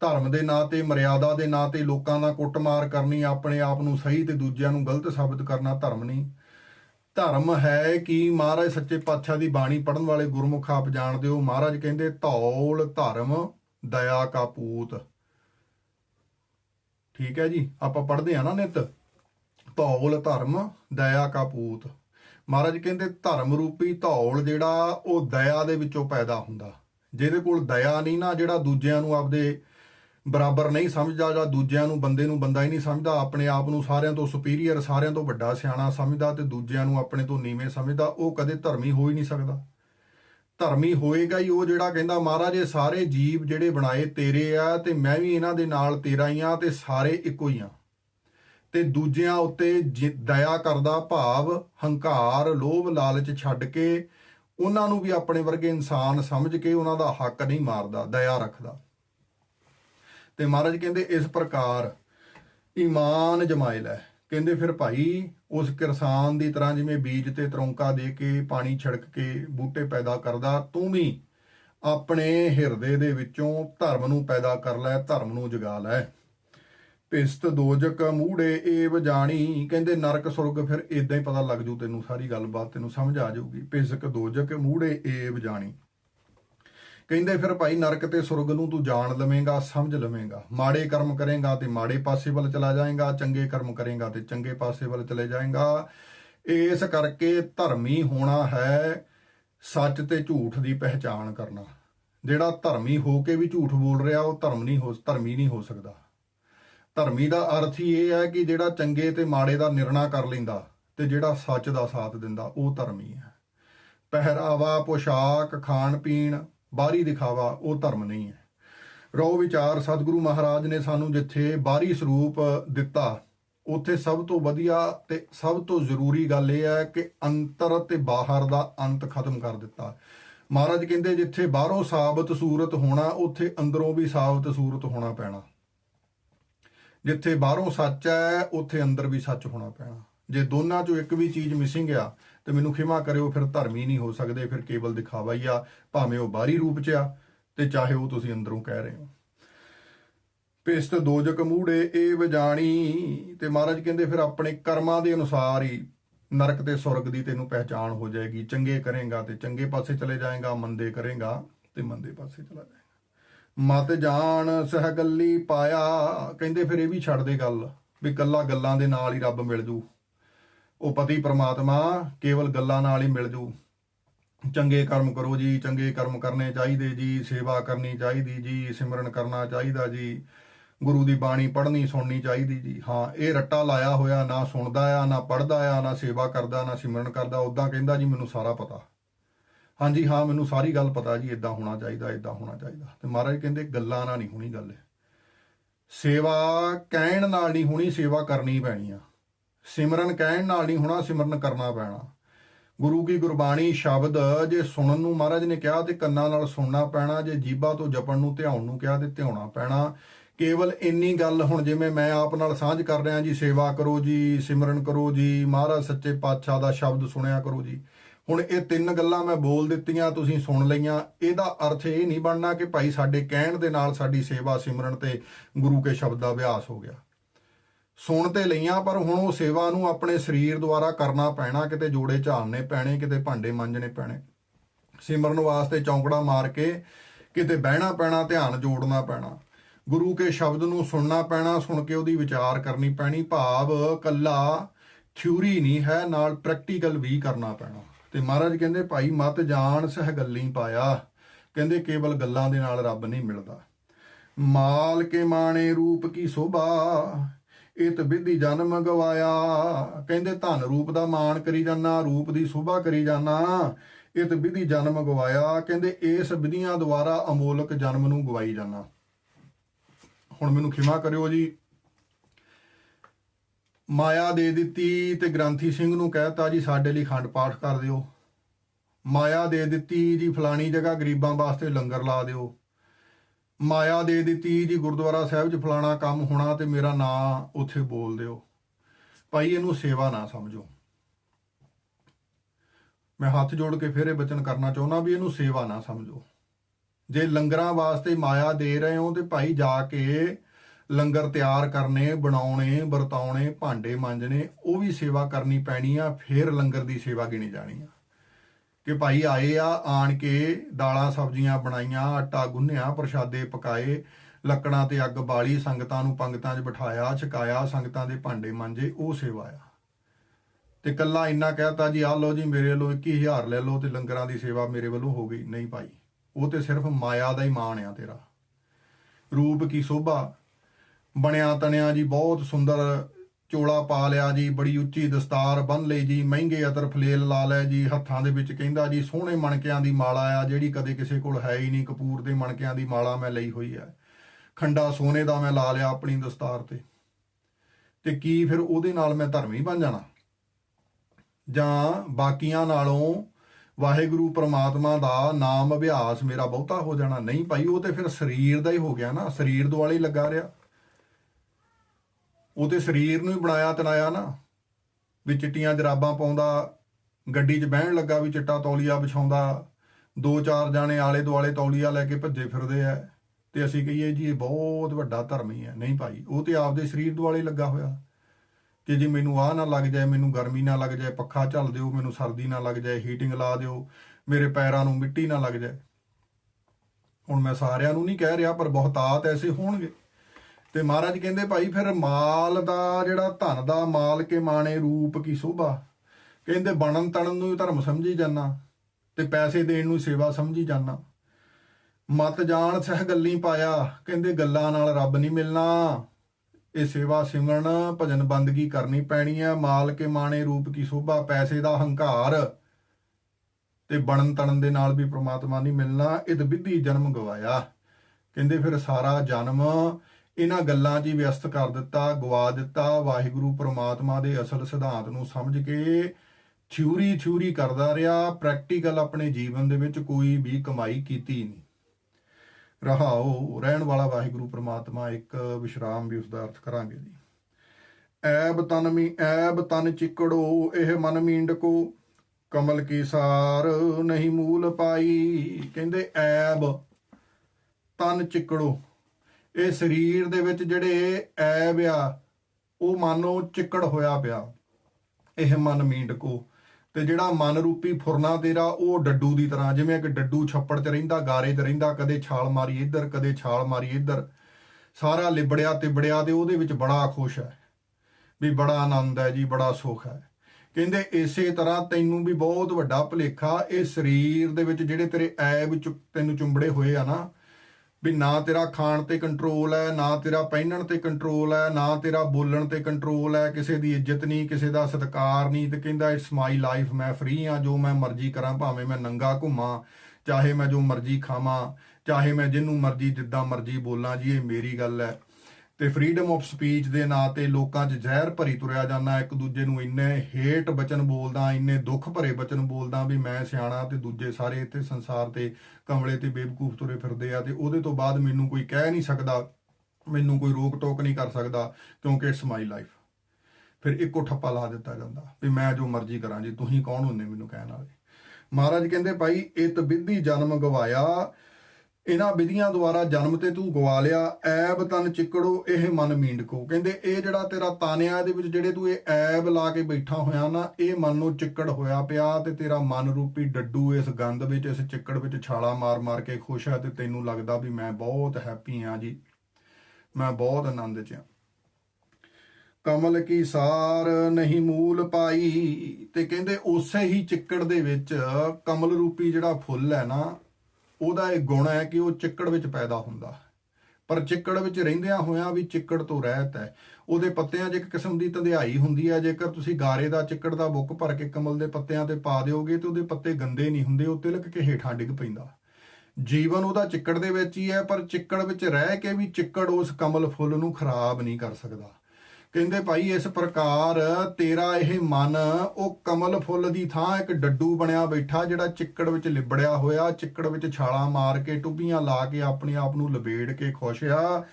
ਧਰਮ ਦੇ ਨਾਂ ਤੇ ਮਰਿਆਦਾ ਦੇ ਨਾਂ ਤੇ ਲੋਕਾਂ ਦਾ ਕੁੱਟਮਾਰ ਕਰਨੀ, ਆਪਣੇ ਆਪ ਨੂੰ ਸਹੀ ਤੇ ਦੂਜਿਆਂ ਨੂੰ ਗਲਤ ਸਾਬਤ ਕਰਨਾ ਧਰਮ ਨਹੀਂ। ਧਰਮ ਹੈ ਕਿ ਮਹਾਰਾਜ ਸੱਚੇ ਪਾਤਸ਼ਾਹ ਦੀ ਬਾਣੀ ਪੜਨ ਵਾਲੇ ਗੁਰਮੁਖ ਆਪ ਜਾਣਦੇ ਹੋ। ਮਹਾਰਾਜ ਕਹਿੰਦੇ, ਧੌਲ ਧਰਮ, ਦਇਆ ਕਾ ਪੂਤ। ਠੀਕ ਹੈ ਜੀ? ਆਪਾਂ ਪੜ੍ਹਦੇ ਆ ਨਾ ਨਿਤ। ਧੌਲ ਧਰਮ, ਦਇਆ ਕਾ ਪੂਤ। ਮਹਾਰਾਜ ਕਹਿੰਦੇ ਧਰਮ ਰੂਪੀ ਧੌਲ ਜਿਹੜਾ ਉਹ ਦਇਆ ਦੇ ਵਿੱਚੋਂ ਪੈਦਾ ਹੁੰਦਾ। ਜਿਹਦੇ ਕੋਲ ਦਇਆ ਨਹੀਂ ਨਾ ਜਿਹੜਾ ਦੂਜਿਆਂ ਨੂੰ ਆਪਦੇ ਬਰਾਬਰ ਨਹੀਂ ਸਮਝਦਾ ਜਾਂ ਦੂਜਿਆਂ ਨੂੰ ਬੰਦੇ ਨੂੰ ਬੰਦਾ ਹੀ ਨਹੀਂ ਸਮਝਦਾ, ਆਪਣੇ ਆਪ ਨੂੰ ਸਾਰਿਆਂ ਤੋਂ ਸੁਪੀਰੀਅਰ ਸਾਰਿਆਂ ਤੋਂ ਵੱਡਾ, ਸਿਆਣਾ ਸਮਝਦਾ ਤੇ ਦੂਜਿਆਂ ਨੂੰ ਆਪਣੇ ਤੋਂ ਨੀਵੇਂ ਸਮਝਦਾ, ਉਹ ਕਦੇ ਧਰਮੀ ਹੋ ਹੀ ਨਹੀਂ ਸਕਦਾ। ਧਰਮੀ ਹੋਏਗਾ ਹੀ ਉਹ ਜਿਹੜਾ ਕਹਿੰਦਾ, ਮਹਾਰਾਜ, ਇਹ ਸਾਰੇ ਜੀਵ ਜਿਹੜੇ ਬਣਾਏ ਤੇਰੇ ਆ ਤੇ ਮੈਂ ਵੀ ਇਹਨਾਂ ਦੇ ਨਾਲ ਤੇਰਾ ਹੀ ਆ ਤੇ ਸਾਰੇ ਇੱਕੋ ਹੀ ਆ। ਤੇ ਦੂਜਿਆਂ ਉੱਤੇ ਜਿ- ਦਇਆ ਕਰਦਾ ਭਾਵ, ਹੰਕਾਰ, ਲੋਭ, ਲਾਲਚ ਛੱਡ ਕੇ ਉਹਨਾਂ ਨੂੰ ਵੀ ਆਪਣੇ ਵਰਗੇ ਇਨਸਾਨ ਸਮਝ ਕੇ ਉਹਨਾਂ ਦਾ ਹੱਕ ਨਹੀਂ ਮਾਰਦਾ, ਦਇਆ ਰੱਖਦਾ। ਤੇ ਮਹਾਰਾਜ ਕਹਿੰਦੇ, ਇਸ ਪ੍ਰਕਾਰ ਈਮਾਨ ਜਮਾਇਲ ਹੈ ਕਹਿੰਦੇ ਫਿਰ ਭਾਈ, ਉਸ ਕਿਰਸਾਨ ਦੀ ਤਰ੍ਹਾਂ ਜਿਵੇਂ ਬੀਜ ਤੇ ਤਰੌਂਕਾ ਦੇ ਕੇ ਪਾਣੀ ਛਿੜਕ ਕੇ ਬੂਟੇ ਪੈਦਾ ਕਰਦਾ, ਤੂੰ ਵੀ ਆਪਣੇ ਹਿਰਦੇ ਦੇ ਵਿੱਚੋਂ ਧਰਮ ਨੂੰ ਪੈਦਾ ਕਰ ਲੈ, ਧਰਮ ਨੂੰ ਜਗਾ ਲੈ। ਪਿਸਤ ਦੋਜਕ ਮੂੜੇ ਏਵ ਜਾਣੀ। ਕਹਿੰਦੇ, ਨਰਕ ਸੁਰਗ ਫਿਰ ਇਦਾਂ ਹੀ ਪਤਾ ਲੱਗ ਜੂ ਤੈਨੂੰ, ਸਾਰੀ ਗੱਲਬਾਤ ਤੈਨੂੰ ਸਮਝ ਆ ਜਾਊਗੀ। ਪਿਸਕ ਦੋਜਕ ਮੂੜੇ ਏਵ ਜਾਣੀ। ਕਹਿੰਦੇ ਫਿਰ ਭਾਈ, ਨਰਕ ਤੇ ਸੁਰਗ ਨੂੰ ਤੂੰ ਜਾਣ ਲਵੇਂਗਾ, ਸਮਝ ਲਵੇਂਗਾ। ਮਾੜੇ ਕਰਮ ਕਰੇਗਾ ਤੇ ਮਾੜੇ ਪਾਸੇ ਵੱਲ ਚਲਾ ਜਾਏਗਾ, ਚੰਗੇ ਕਰਮ ਕਰੇਗਾ ਤੇ ਚੰਗੇ ਪਾਸੇ ਵੱਲ ਚਲੇ ਜਾਏਗਾ। ਇਸ ਕਰਕੇ ਧਰਮੀ ਹੋਣਾ ਹੈ ਸੱਚ ਤੇ ਝੂਠ ਦੀ ਪਹਿਚਾਣ ਕਰਨਾ। ਜਿਹੜਾ ਧਰਮੀ ਹੋ ਕੇ ਵੀ ਝੂਠ ਬੋਲ ਰਿਹਾ, ਉਹ ਧਰਮ ਨਹੀਂ ਹੋ, ਧਰਮੀ ਨਹੀਂ ਹੋ ਸਕਦਾ। ਧਰਮੀ ਦਾ ਅਰਥ ਹੀ ਇਹ ਹੈ ਕਿ ਜਿਹੜਾ ਚੰਗੇ ਤੇ ਮਾੜੇ ਦਾ ਨਿਰਣਾ ਕਰ ਲੈਂਦਾ ਤੇ ਜਿਹੜਾ ਸੱਚ ਦਾ ਸਾਥ ਦਿੰਦਾ, ਉਹ ਧਰਮੀ ਹੈ। ਪਹਿਰਾਵਾ ਪੋਸ਼ਾਕ, ਖਾਣ ਪੀਣ ਬਾਹਰੀ ਦਿਖਾਵਾ, ਉਹ ਧਰਮ ਨਹੀਂ ਹੈ। ਰੋ ਵਿਚਾਰ ਸਤਿਗੁਰੂ ਮਹਾਰਾਜ ਨੇ ਸਾਨੂੰ ਜਿੱਥੇ ਬਾਹਰੀ ਸਰੂਪ ਦਿੱਤਾ, ਉੱਥੇ ਸਭ ਤੋਂ ਵਧੀਆ ਤੇ ਸਭ ਤੋਂ ਜ਼ਰੂਰੀ ਗੱਲ ਇਹ ਹੈ ਕਿ ਅੰਤਰ ਤੇ ਬਾਹਰ ਦਾ ਅੰਤ ਖਤਮ ਕਰ ਦਿੱਤਾ। ਮਹਾਰਾਜ ਕਹਿੰਦੇ ਜਿੱਥੇ ਬਾਹਰੋਂ ਸਾਬਤ ਸੂਰਤ ਹੋਣਾ, ਉੱਥੇ ਅੰਦਰੋਂ ਵੀ ਸਾਬਤ ਸੂਰਤ ਹੋਣਾ ਪੈਣਾ। ਜਿੱਥੇ ਬਾਹਰੋਂ ਸੱਚ ਹੈ, ਉੱਥੇ ਅੰਦਰ ਵੀ ਸੱਚ ਹੋਣਾ ਪੈਣਾ। ਜੇ ਦੋਨਾਂ ਚੋਂ ਇੱਕ ਵੀ ਚੀਜ਼ ਮਿਸਿੰਗ ਆ, ਤੇ ਮੈਨੂੰ ਖਿਮਾ ਕਰਿਓ, ਫਿਰ ਧਰਮੀ ਨਹੀਂ ਹੋ ਸਕਦੇ, ਫਿਰ ਕੇਵਲ ਦਿਖਾਵਾ ਹੀ ਆ, ਭਾਵੇਂ ਉਹ ਬਾਹਰੀ ਰੂਪ 'ਚ ਆ, ਤੇ ਚਾਹੇ ਉਹ ਤੁਸੀਂ ਅੰਦਰੋਂ ਕਹਿ ਰਹੇ ਹੋ। ਪਿਸਤ ਦੋਜਕ ਮੂੜੇ ਇਹ ਵਜਾਣੀ ਤੇ ਮਹਾਰਾਜ ਕਹਿੰਦੇ ਫਿਰ ਆਪਣੇ ਕਰਮਾਂ ਦੇ ਅਨੁਸਾਰ ਹੀ ਨਰਕ ਤੇ ਸੁਰਗ ਦੀ ਤੈਨੂੰ ਪਹਿਚਾਣ ਹੋ ਜਾਏਗੀ। ਚੰਗੇ ਕਰੇਗਾ ਤੇ ਚੰਗੇ ਪਾਸੇ ਚਲੇ ਜਾਏਗਾ, ਮੰਦੇ ਕਰੇਗਾ ਤੇ ਮੰਦੇ ਪਾਸੇ ਚਲਾ ਜਾਏਗਾ। ਮਤ ਜਾਣ ਸਹਗੱਲੀ ਪਾਇਆ। ਕਹਿੰਦੇ ਫਿਰ ਇਹ ਵੀ ਛੱਡ ਦੇ ਗੱਲ, ਵੀ ਕੱਲਾ ਗੱਲਾਂ ਦੇ ਨਾਲ ਹੀ ਰੱਬ ਮਿਲ ਜੂ। ਉਹ ਪਤੀ ਪ੍ਰਮਾਤਮਾ ਕੇਵਲ ਗੱਲਾਂ ਨਾਲ ਹੀ ਮਿਲ ਜੂ। ਚੰਗੇ ਕਰਮ ਕਰੋ ਜੀ, ਚੰਗੇ ਕਰਮ ਕਰਨੇ ਚਾਹੀਦੇ ਜੀ, ਸੇਵਾ ਕਰਨੀ ਚਾਹੀਦੀ ਜੀ, ਸਿਮਰਨ ਕਰਨਾ ਚਾਹੀਦਾ ਜੀ। ਗੁਰੂ ਦੀ ਬਾਣੀ ਪੜ੍ਹਨੀ, ਸੁਣਨੀ ਚਾਹੀਦੀ ਜੀ। ਹਾਂ, ਇਹ ਰੱਟਾ ਲਾਇਆ ਹੋਇਆ ਨਾ ਸੁਣਦਾ ਆ, ਨਾ ਪੜ੍ਹਦਾ ਆ, ਨਾ ਸੇਵਾ ਕਰਦਾ, ਨਾ ਸਿਮਰਨ ਕਰਦਾ ਉਦਾਂ ਕਹਿੰਦਾ ਜੀ, ਮੈਨੂੰ ਸਾਰਾ ਪਤਾ। ਹਾਂਜੀ, ਹਾਂ, ਮੈਨੂੰ ਸਾਰੀ ਗੱਲ ਪਤਾ ਜੀ ਇਦਾਂ ਹੋਣਾ ਚਾਹੀਦਾ ਇਦਾਂ ਹੋਣਾ ਚਾਹੀਦਾ। ਤੇ ਮਹਾਰਾਜ ਕਹਿੰਦੇ, ਗੱਲਾਂ ਨਾਲ ਨਹੀਂ ਹੋਣੀ ਗੱਲ। ਸੇਵਾ ਕਹਿਣ ਨਾਲ ਨਹੀਂ ਹੋਣੀ, ਸੇਵਾ ਕਰਨੀ ਪੈਣੀ ਆ। ਸਿਮਰਨ ਕਹਿਣ ਨਾਲ ਨਹੀਂ ਹੋਣਾ, ਸਿਮਰਨ ਕਰਨਾ ਪੈਣਾ। ਗੁਰੂ ਕੀ ਗੁਰਬਾਣੀ ਸ਼ਬਦ ਜੇ ਸੁਣਨ ਨੂੰ ਮਹਾਰਾਜ ਨੇ ਕਿਹਾ, ਤੇ ਕੰਨਾਂ ਨਾਲ ਸੁਣਨਾ ਪੈਣਾ, ਜੇ ਜੀਭਾ ਤੋਂ ਜਪਣ ਨੂੰ, ਧਿਆਉਣ ਨੂੰ ਕਿਹਾ, ਤੇ ਧਿਆਉਣਾ ਪੈਣਾ। ਕੇਵਲ ਇੰਨੀ ਗੱਲ ਹੁਣ ਜਿਵੇਂ ਮੈਂ ਆਪ ਨਾਲ ਸਾਂਝ ਕਰ ਰਿਹਾ ਜੀ, ਸੇਵਾ ਕਰੋ ਜੀ, ਸਿਮਰਨ ਕਰੋ ਜੀ, ਮਹਾਰਾਜ ਸੱਚੇ ਪਾਤਸ਼ਾਹ ਦਾ ਸ਼ਬਦ ਸੁਣਿਆ ਕਰੋ ਜੀ। ਹੁਣ ਇਹ ਤਿੰਨ ਗੱਲਾਂ ਮੈਂ ਬੋਲ ਦਿੱਤੀਆਂ, ਤੁਸੀਂ ਸੁਣ ਲਈਆਂ। ਇਹਦਾ ਅਰਥ ਇਹ ਨਹੀਂ ਬਣਨਾ ਕਿ ਭਾਈ ਸਾਡੇ ਕਹਿਣ ਦੇ ਨਾਲ ਸਾਡੀ ਸੇਵਾ ਸਿਮਰਨ ਤੇ ਗੁਰੂ ਕੇ ਸ਼ਬਦ ਦਾ ਅਭਿਆਸ ਹੋ ਗਿਆ। ਸੁਣ ਤੇ ਲਈਆਂ, ਪਰ ਹੁਣ ਉਹ ਸੇਵਾ ਨੂੰ ਆਪਣੇ ਸਰੀਰ ਦੁਆਰਾ ਕਰਨਾ ਪੈਣਾ, ਕਿਤੇ ਜੋੜੇ ਝਾੜਨੇ ਪੈਣੇ, ਕਿਤੇ ਭਾਂਡੇ ਮਾਂਜਣੇ ਪੈਣੇ। ਸਿਮਰਨ ਵਾਸਤੇ ਚੌਂਕੜਾ ਮਾਰ ਕੇ ਕਿਤੇ ਬਹਿਣਾ ਪੈਣਾ, ਧਿਆਨ ਜੋੜਨਾ ਪੈਣਾ। ਗੁਰੂ ਕੇ ਸ਼ਬਦ ਨੂੰ ਸੁਣਨਾ ਪੈਣਾ, ਸੁਣ ਕੇ ਉਹਦੀ ਵਿਚਾਰ ਕਰਨੀ ਪੈਣੀ। ਭਾਵ ਕੱਲਾ ਥਿਊਰੀ ਨਹੀਂ ਹੈ, ਨਾਲ ਪ੍ਰੈਕਟੀਕਲ ਵੀ ਕਰਨਾ ਪੈਣਾ। ਤੇ ਮਹਾਰਾਜ ਕਹਿੰਦੇ, ਭਾਈ, ਮਤ ਜਾਣ ਸਹਿ ਗੱਲੀ ਪਾਇਆ। ਕਹਿੰਦੇ, ਕੇਵਲ ਗੱਲਾਂ ਦੇ ਨਾਲ ਰੱਬ ਨਹੀਂ ਮਿਲਦਾ। ਮਾਲ ਕੇ ਮਾਣੇ ਰੂਪ ਕੀ ਸ਼ੋਭਾ, ਇਤ ਵਿਧੀ ਜਨਮ ਗਵਾਇਆ। ਕਹਿੰਦੇ, ਧਨ ਰੂਪ ਦਾ ਮਾਣ ਕਰੀ ਜਾਨਾ, ਰੂਪ ਦੀ ਸ਼ੋਭਾ ਕਰੀ ਜਾਨਾ, ਇਤ ਵਿਧੀ ਜਨਮ ਗਵਾਇਆ। ਕਹਿੰਦੇ, ਇਸ ਵਿਧੀਆਂ ਦੁਆਰਾ ਅਮੋਲਕ ਜਨਮ ਨੂੰ ਗਵਾਈ ਜਾਨਾ। ਹੁਣ ਮੈਨੂੰ ਖਿਮਾ ਕਰਿਓ ਜੀ। ਮਾਇਆ ਦੇ ਦਿੱਤੀ ਤੇ ਗ੍ਰੰਥੀ ਸਿੰਘ ਨੂੰ ਕਹਿਤਾ, ਜੀ, ਸਾਡੇ ਲਈ ਖੰਡ ਪਾਠ ਕਰ ਦਿਓ। ਮਾਇਆ ਦੇ ਦਿੱਤੀ ਜੀ, ਫਲਾਣੀ ਜਗ੍ਹਾ ਗਰੀਬਾਂ ਵਾਸਤੇ ਲੰਗਰ ਲਾ ਦਿਓ। ਮਾਇਆ ਦੇ ਦਿੱਤੀ ਜੀ, ਗੁਰਦੁਆਰਾ ਸਾਹਿਬ 'ਚ ਫਲਾਣਾ ਕੰਮ ਹੋਣਾ ਤੇ ਮੇਰਾ ਨਾਂ ਉੱਥੇ ਬੋਲ ਦਿਓ। ਭਾਈ, ਇਹਨੂੰ ਸੇਵਾ ਨਾ ਸਮਝੋ। ਮੈਂ ਹੱਥ ਜੋੜ ਕੇ ਫਿਰ ਇਹ ਬਚਨ ਕਰਨਾ ਚਾਹੁੰਦਾ ਵੀ ਇਹਨੂੰ ਸੇਵਾ ਨਾ ਸਮਝੋ। ਜੇ ਲੰਗਰਾਂ ਵਾਸਤੇ ਮਾਇਆ ਦੇ ਰਹੇ ਹੋ ਤੇ ਭਾਈ ਜਾ ਕੇ ਲੰਗਰ ਤਿਆਰ ਕਰਨੇ, ਬਣਾਉਣੇ, ਵਰਤਾਉਣੇ, ਭਾਂਡੇ ਮਾਂਜਣੇ, ਉਹ ਵੀ ਸੇਵਾ ਕਰਨੀ ਪੈਣੀ ਆ, ਫਿਰ ਲੰਗਰ ਦੀ ਸੇਵਾ ਗਿਣੀ ਜਾਣੀ ਆ। ਕਿ ਭਾਈ ਆਏ ਆ, ਆਣ ਕੇ ਦਾਲਾਂ, ਸਬਜ਼ੀਆਂ ਬਣਾਈਆਂ, ਆਟਾ ਗੁੰਨਿਆ, ਪ੍ਰਸ਼ਾਦੇ ਪਕਾਏ, ਲੱਕੜਾਂ ਤੇ ਅੱਗ ਬਾਲੀ, ਸੰਗਤਾਂ ਨੂੰ ਪੰਗਤਾਂ 'ਚ ਬਿਠਾਇਆ, ਛਕਾਇਆ, ਸੰਗਤਾਂ ਦੇ ਭਾਂਡੇ ਮਾਂਜੇ, ਉਹ ਸੇਵਾ ਆ। ਤੇ ਕੱਲਾ ਇੰਨਾ ਕਹਿਤਾ ਜੀ ਆ ਲਓ ਜੀ, ਮੇਰੇ ਵੱਲੋਂ 21000 ਲੈ ਲਓ ਤੇ ਲੰਗਰਾਂ ਦੀ ਸੇਵਾ ਮੇਰੇ ਵੱਲੋਂ ਹੋ ਗਈ। ਨਹੀਂ ਭਾਈ, ਉਹ ਤੇ ਸਿਰਫ ਮਾਇਆ ਦਾ ਹੀ ਮਾਣ ਆ ਤੇਰਾ। ਰੂਪ ਕੀ ਸ਼ੋਭਾ ਬਣਿਆ ਤਣਿਆ ਜੀ, ਬਹੁਤ ਸੁੰਦਰ ਚੋਲਾ ਪਾ ਲਿਆ ਜੀ, ਬੜੀ ਉੱਚੀ ਦਸਤਾਰ ਬੰਨ ਲਈ ਜੀ, ਮਹਿੰਗੇ ਅਤਰ ਫਲੇਲ ਲਾ ਲੈ ਜੀ, ਹੱਥਾਂ ਦੇ ਵਿੱਚ ਕਹਿੰਦਾ ਜੀ, ਸੋਹਣੇ ਮਣਕਿਆਂ ਦੀ ਮਾਲਾ ਆ, ਜਿਹੜੀ ਕਦੇ ਕਿਸੇ ਕੋਲ ਹੈ ਹੀ ਨਹੀਂ, ਕਪੂਰ ਦੇ ਮਣਕਿਆਂ ਦੀ ਮਾਲਾ ਮੈਂ ਲਈ ਹੋਈ ਹੈ ਖੰਡਾ ਸੋਨੇ ਦਾ ਮੈਂ ਲਾ ਲਿਆ ਆਪਣੀ ਦਸਤਾਰ ਤੇ। ਤੇ ਕੀ ਫਿਰ ਉਹਦੇ ਨਾਲ ਮੈਂ ਧਰਮੀ ਬਣ ਜਾਣਾ? ਜਾਂ ਬਾਕੀਆਂ ਨਾਲੋਂ ਵਾਹਿਗੁਰੂ ਪ੍ਰਮਾਤਮਾ ਦਾ ਨਾਮ ਅਭਿਆਸ ਮੇਰਾ ਬਹੁਤਾ ਹੋ ਜਾਣਾ? ਨਹੀਂ ਭਾਈ, ਉਹ ਤੇ ਫਿਰ ਸਰੀਰ ਦਾ ਹੀ ਹੋ ਗਿਆ ਨਾ, ਸਰੀਰ ਦੁਆਲੇ ਲੱਗਾ ਰਿਹਾ। ਉਹ ਤੇ ਸਰੀਰ ਨੂੰ ਹੀ ਬਣਾਇਆ ਤਣਾਇਆ ਨਾ, ਵੀ ਚਿੱਟੀਆਂ ਜਰਾਬਾਂ ਪਾਉਂਦਾ, ਗੱਡੀ 'ਚ ਬਹਿਣ ਲੱਗਾ ਵੀ ਚਿੱਟਾ ਤੌਲੀਆ ਵਿਛਾਉਂਦਾ, ਦੋ ਚਾਰ ਜਾਣੇ ਆਲੇ ਦੁਆਲੇ ਤੌਲੀਆ ਲੈ ਕੇ ਭੱਜੇ ਫਿਰਦੇ ਆ, ਤੇ ਅਸੀਂ ਕਹੀਏ ਜੀ ਇਹ ਬਹੁਤ ਵੱਡਾ ਧਰਮੀ ਹੈ ਨਹੀਂ ਭਾਈ, ਉਹ ਤੇ ਆਪਦੇ ਸਰੀਰ ਦੁਆਲੇ ਲੱਗਾ ਹੋਇਆ। ਕਿ ਜੀ ਮੈਨੂੰ ਆਹ ਨਾ ਲੱਗ ਜਾਏ, ਮੈਨੂੰ ਗਰਮੀ ਨਾ ਲੱਗ ਜਾਏ, ਪੱਖਾ ਝੱਲ ਦਿਓ, ਮੈਨੂੰ ਸਰਦੀ ਨਾ ਲੱਗ ਜਾਏ ਹੀਟਿੰਗ ਲਾ ਦਿਓ, ਮੇਰੇ ਪੈਰਾਂ ਨੂੰ ਮਿੱਟੀ ਨਾ ਲੱਗ ਜਾਏ। ਹੁਣ ਮੈਂ ਸਾਰਿਆਂ ਨੂੰ ਨਹੀਂ ਕਹਿ ਰਿਹਾ, ਪਰ ਬਹੁਤਾਤ ਐਸੇ ਹੋਣਗੇ। ਤੇ ਮਹਾਰਾਜ ਕਹਿੰਦੇ ਭਾਈ ਫਿਰ ਮਾਲ ਦਾ ਜਿਹੜਾ ਧਨ ਦਾ ਮਾਲ ਕੇ ਮਾਣੇ ਰੂਪ ਕੀ ਸ਼ੋਭਾ? ਕਹਿੰਦੇ ਬਣਨ ਤਣਨ ਨੂੰ ਧਰਮ ਸਮਝੀ ਜਾਣਾ ਤੇ ਪੈਸੇ ਦੇਣ ਨੂੰ ਸੇਵਾ ਸਮਝੀ ਜਾਣਾ ਮਤ ਜਾਣ ਸਹਿ ਗੱਲੀ ਪਾਇਆ, ਕਹਿੰਦੇ ਗੱਲਾਂ ਨਾਲ ਰੱਬ ਨਹੀਂ ਮਿਲਣਾ। ਇਹ ਸੇਵਾ ਸਿਮਰਨ, ਭਜਨ ਬੰਦਗੀ ਕਰਨੀ ਪੈਣੀ ਹੈ ਮਾਲ ਕੇ ਮਾਣੇ ਰੂਪ ਕੀ ਸ਼ੋਭਾ? ਪੈਸੇ ਦਾ ਹੰਕਾਰ ਤੇ ਬਣਨ ਤਣਨ ਦੇ ਨਾਲ ਵੀ ਪ੍ਰਮਾਤਮਾ ਨਹੀਂ ਮਿਲਣਾ। ਇਹ ਵਿਧੀ ਜਨਮ ਗਵਾਇਆ। ਕਹਿੰਦੇ ਫਿਰ ਸਾਰਾ ਜਨਮ ਇਹਨਾਂ ਗੱਲਾਂ 'ਚ ਹੀ ਵਿਅਸਤ ਕਰ ਦਿੱਤਾ, ਗਵਾ ਦਿੱਤਾ, ਵਾਹਿਗੁਰੂ ਪ੍ਰਮਾਤਮਾ ਦੇ ਅਸਲ ਸਿਧਾਂਤ ਨੂੰ ਸਮਝ ਕੇ ਥਿਊਰੀ ਥਿਊਰੀ ਕਰਦਾ ਰਿਹਾ, ਪ੍ਰੈਕਟੀਕਲ ਆਪਣੇ ਜੀਵਨ ਦੇ ਵਿੱਚ ਕੋਈ ਵੀ ਕਮਾਈ ਕੀਤੀ ਨਹੀਂ। ਰਹਾਓ, ਰਹਿਣ ਵਾਲਾ ਵਾਹਿਗੁਰੂ ਪ੍ਰਮਾਤਮਾ, ਇੱਕ ਵਿਸ਼ਰਾਮ ਵੀ ਉਸ ਦਾ ਅਰਥ ਕਰਾਂਗੇ ਜੀ। ਐਬ ਤਨ ਮੀ, ਐਬ ਤਨ ਚਿਕੜੋ, ਇਹ ਮਨ ਮੀਂਡ ਕੋ ਕਮਲ ਕੀ ਸਾਰ ਨਹੀਂ ਮੂਲ ਪਾਈ। ਕਹਿੰਦੇ ਐਬ ਤਨ ਚਿਕੜੋ। ਇਹ ਸਰੀਰ ਦੇ ਵਿੱਚ ਜਿਹੜੇ ਐਬ ਆ, ਉਹ ਮਾਨੋ ਚਿੱਕੜ ਹੋਇਆ ਪਿਆ। ਇਹ ਮਨ ਮੀਂਡ ਕੋ। ਤੇ ਜਿਹੜਾ ਮਨ ਰੂਪੀ ਫੁਰਨਾ ਤੇਰਾ, ਉਹ ਡੱਡੂ ਦੀ ਤਰ੍ਹਾਂ, ਜਿਵੇਂ ਕਿ ਡੱਡੂ ਛੱਪੜ 'ਚ ਰਹਿੰਦਾ, ਗਾਰੇ 'ਚ ਰਹਿੰਦਾ, ਕਦੇ ਛਾਲ ਮਾਰੀ ਇੱਧਰ, ਕਦੇ ਛਾਲ ਮਾਰੀ ਇੱਧਰ। ਸਾਰਾ ਲਿਬੜਿਆ ਤਿਬੜਿਆ ਤੇ ਉਹਦੇ ਵਿੱਚ ਬੜਾ ਖੁਸ਼ ਹੈ। ਵੀ ਬੜਾ ਆਨੰਦ ਹੈ ਜੀ, ਬੜਾ ਸੁੱਖ ਹੈ। ਕਹਿੰਦੇ ਇਸੇ ਤਰ੍ਹਾਂ ਤੈਨੂੰ ਵੀ ਬਹੁਤ ਵੱਡਾ ਭੁਲੇਖਾ, ਇਹ ਸਰੀਰ ਦੇ ਵਿੱਚ ਜਿਹੜੇ ਤੇਰੇ ਐਬ ਚੁ- ਤੈਨੂੰ ਚੁੰਬੜੇ ਹੋਏ ਆ ਨਾ ਵੀ ਨਾ ਤੇਰਾ ਖਾਣ ਤੇ ਕੰਟਰੋਲ ਹੈ, ਨਾ ਤੇਰਾ ਪਹਿਨਣ ਤੇ ਕੰਟਰੋਲ ਹੈ, ਨਾ ਤੇਰਾ ਬੋਲਣ ਤੇ ਕੰਟਰੋਲ ਹੈ, ਕਿਸੇ ਦੀ ਇੱਜ਼ਤ ਨਹੀਂ, ਕਿਸੇ ਦਾ ਸਤਿਕਾਰ ਨਹੀਂ ਤੇ ਕਹਿੰਦਾ ਇਟਸ ਮਾਈ ਲਾਈਫ ਮੈਂ ਫ੍ਰੀ ਆ ਜੋ ਮੈਂ ਮਰਜ਼ੀ ਕਰਾਂ, ਭਾਵੇਂ ਮੈਂ ਨੰਗਾ ਘੁੰਮਾਂ, ਚਾਹੇ ਮੈਂ ਜੋ ਮਰਜ਼ੀ ਖਾਵਾਂ, ਚਾਹੇ ਮੈਂ ਜਿੰਨੂੰ ਮਰਜ਼ੀ, ਜਿੱਦਾਂ ਮਰਜ਼ੀ ਬੋਲਾਂ, ਜੀ, ਇਹ ਮੇਰੀ ਗੱਲ ਹੈ। ਤੇ ਫਰੀडम ਆਫ ਸਪੀਚ ਦੇ ਨਾਂ ਤੇ ਲੋਕਾਂ 'ਚ ਜ਼ਹਿਰ ਭਰੀ ਤੁਰਿਆ ਜਾਂਦਾ। ਇੱਕ ਦੂਜੇ ਨੂੰ ਇੰਨੇ ਹੇਟ ਬਚਨ ਬੋਲਦਾ, ਇੰਨੇ ਦੁੱਖ ਭਰੇ ਬਚਨ ਬੋਲਦਾ ਵੀ ਮੈਂ ਸਿਆਣਾ ਤੇ ਦੂਜੇ ਸਾਰੇ ਇੱਥੇ ਸੰਸਾਰ ਤੇ ਕਮਲੇ ਤੇ ਬੇਵਕੂਫ ਤੁਰੇ ਫਿਰਦੇ ਆ ਤੇ ਉਹਦੇ ਤੋਂ ਬਾਅਦ ਮੈਨੂੰ ਕੋਈ ਕਹਿ ਨਹੀਂ ਸਕਦਾ, ਮੈਨੂੰ ਕੋਈ ਰੋਕ ਟੋਕ ਨਹੀਂ ਕਰ ਸਕਦਾ ਕਿਉਂਕਿ ਇਟਸ ਮਾਈ ਲਾਈਫ ਫਿਰ ਇੱਕੋ ਠੱਪਾ ਲਾ ਦਿੱਤਾ ਜਾਂਦਾ ਵੀ ਮੈਂ ਜੋ ਮਰਜ਼ੀ ਕਰਾਂ ਜੀ, ਤੁਸੀਂ ਕੌਣ ਹੁੰਦੇ ਮੈਨੂੰ ਕਹਿਣ ਵਾਲੇ? ਮਹਾਰਾਜ ਕਹਿੰਦੇ ਭਾਈ, ਇਹ ਵਿਧੀ ਜਨਮ ਗਵਾਇਆ ਇਹਨਾਂ ਵਿਧੀਆਂ ਦੁਆਰਾ ਜਨਮ ਤੇ ਤੂੰ ਗਵਾ ਲਿਆ, ਐਬ ਤਨ ਚਿੱਕੜੋ, ਇਹ ਮਨ ਮੀਂਡਕੋ। ਕਹਿੰਦੇ, ਇਹ ਜਿਹੜਾ ਤੇਰਾ ਤਾਨਿਆ ਇਹਦੇ ਵਿੱਚ ਜਿਹੜੇ ਤੂੰ ਇਹ ਐਬ ਲਾ ਕੇ ਬੈਠਾ ਹੋਇਆ ਨਾ, ਇਹ ਮਨ ਨੂੰ ਚਿੱਕੜ ਹੋਇਆ ਪਿਆ ਤੇ ਤੇਰਾ ਮਨ ਰੂਪੀ ਡੱਡੂ ਇਸ ਗੰਦ ਵਿੱਚ, ਇਸ ਚਿੱਕੜ ਵਿੱਚ ਛਾਲਾ ਮਾਰ ਮਾਰ ਕੇ ਖੁਸ਼ ਹੈ ਤੇ ਤੈਨੂੰ ਲੱਗਦਾ ਵੀ ਮੈਂ ਬਹੁਤ ਹੈਪੀ ਹਾਂ ਜੀ। ਮੈਂ ਬਹੁਤ ਆਨੰਦ 'ਚ ਹਾਂ। ਕਮਲ ਕੀ ਸਾਰ ਨਹੀਂ ਮੂਲ ਪਾਈ। ਤੇ ਕਹਿੰਦੇ, ਉਸੇ ਹੀ ਚਿੱਕੜ ਦੇ ਵਿੱਚ ਕਮਲ ਰੂਪੀ ਜਿਹੜਾ ਫੁੱਲ ਹੈ ਨਾ ਉਹਦਾ ਇਹ ਗੁਣ ਹੈ ਕਿ ਉਹ ਚਿੱਕੜ ਵਿੱਚ ਪੈਦਾ ਹੁੰਦਾ ਪਰ ਚਿੱਕੜ ਵਿੱਚ ਰਹਿੰਦਿਆਂ ਹੋਇਆਂ ਵੀ ਚਿੱਕੜ ਤੋਂ ਰਹਿਤ ਹੈ। ਉਹਦੇ ਪੱਤਿਆਂ 'ਚ ਇੱਕ ਕਿਸਮ ਦੀ ਧੰਦਿਆਈ ਹੁੰਦੀ ਹੈ। ਜੇਕਰ ਤੁਸੀਂ ਗਾਰੇ ਦਾ ਚਿੱਕੜ ਦਾ ਬੁੱਕ ਭਰ ਕੇ ਕਮਲ ਦੇ ਪੱਤਿਆਂ ਤੇ ਪਾ ਦਿਓਗੇ ਤੇ ਉਹਦੇ ਪੱਤੇ ਗੰਦੇ ਨਹੀਂ ਹੁੰਦੇ, ਉਹ ਤਿਲਕ ਕੇ ਹੇਠਾਂ ਡਿੱਗ ਪੈਂਦਾ। ਜੀਵਨ ਉਹਦਾ ਚਿੱਕੜ ਦੇ ਵਿੱਚ ਹੀ ਹੈ, ਪਰ ਚਿੱਕੜ ਵਿੱਚ ਰਹਿ ਕੇ ਵੀ ਚਿੱਕੜ ਉਸ ਕਮਲ ਫੁੱਲ ਨੂੰ ਖਰਾਬ ਨਹੀਂ ਕਰ ਸਕਦਾ। ਕਹਿੰਦੇ ਭਾਈ ਇਸ ਪ੍ਰਕਾਰ ਤੇਰਾ ਇਹ ਮਨ, ਉਹ ਕਮਲ ਫੁੱਲ ਦੀ ਥਾਂ ਇੱਕ ਡੱਡੂ ਬਣਿਆ ਬੈਠਾ ਜਿਹੜਾ ਚਿੱਕੜ ਵਿੱਚ ਲਿਬੜਿਆ ਹੋਇਆ, ਚਿੱਕੜ ਵਿੱਚ ਛਾਲਾਂ ਮਾਰ ਕੇ ਟੁੱਬੀਆਂ ਲਾ ਕੇ ਆਪਣੇ ਆਪ ਨੂੰ ਲਬੇੜ ਕੇ ਖੁਸ਼ ਆ।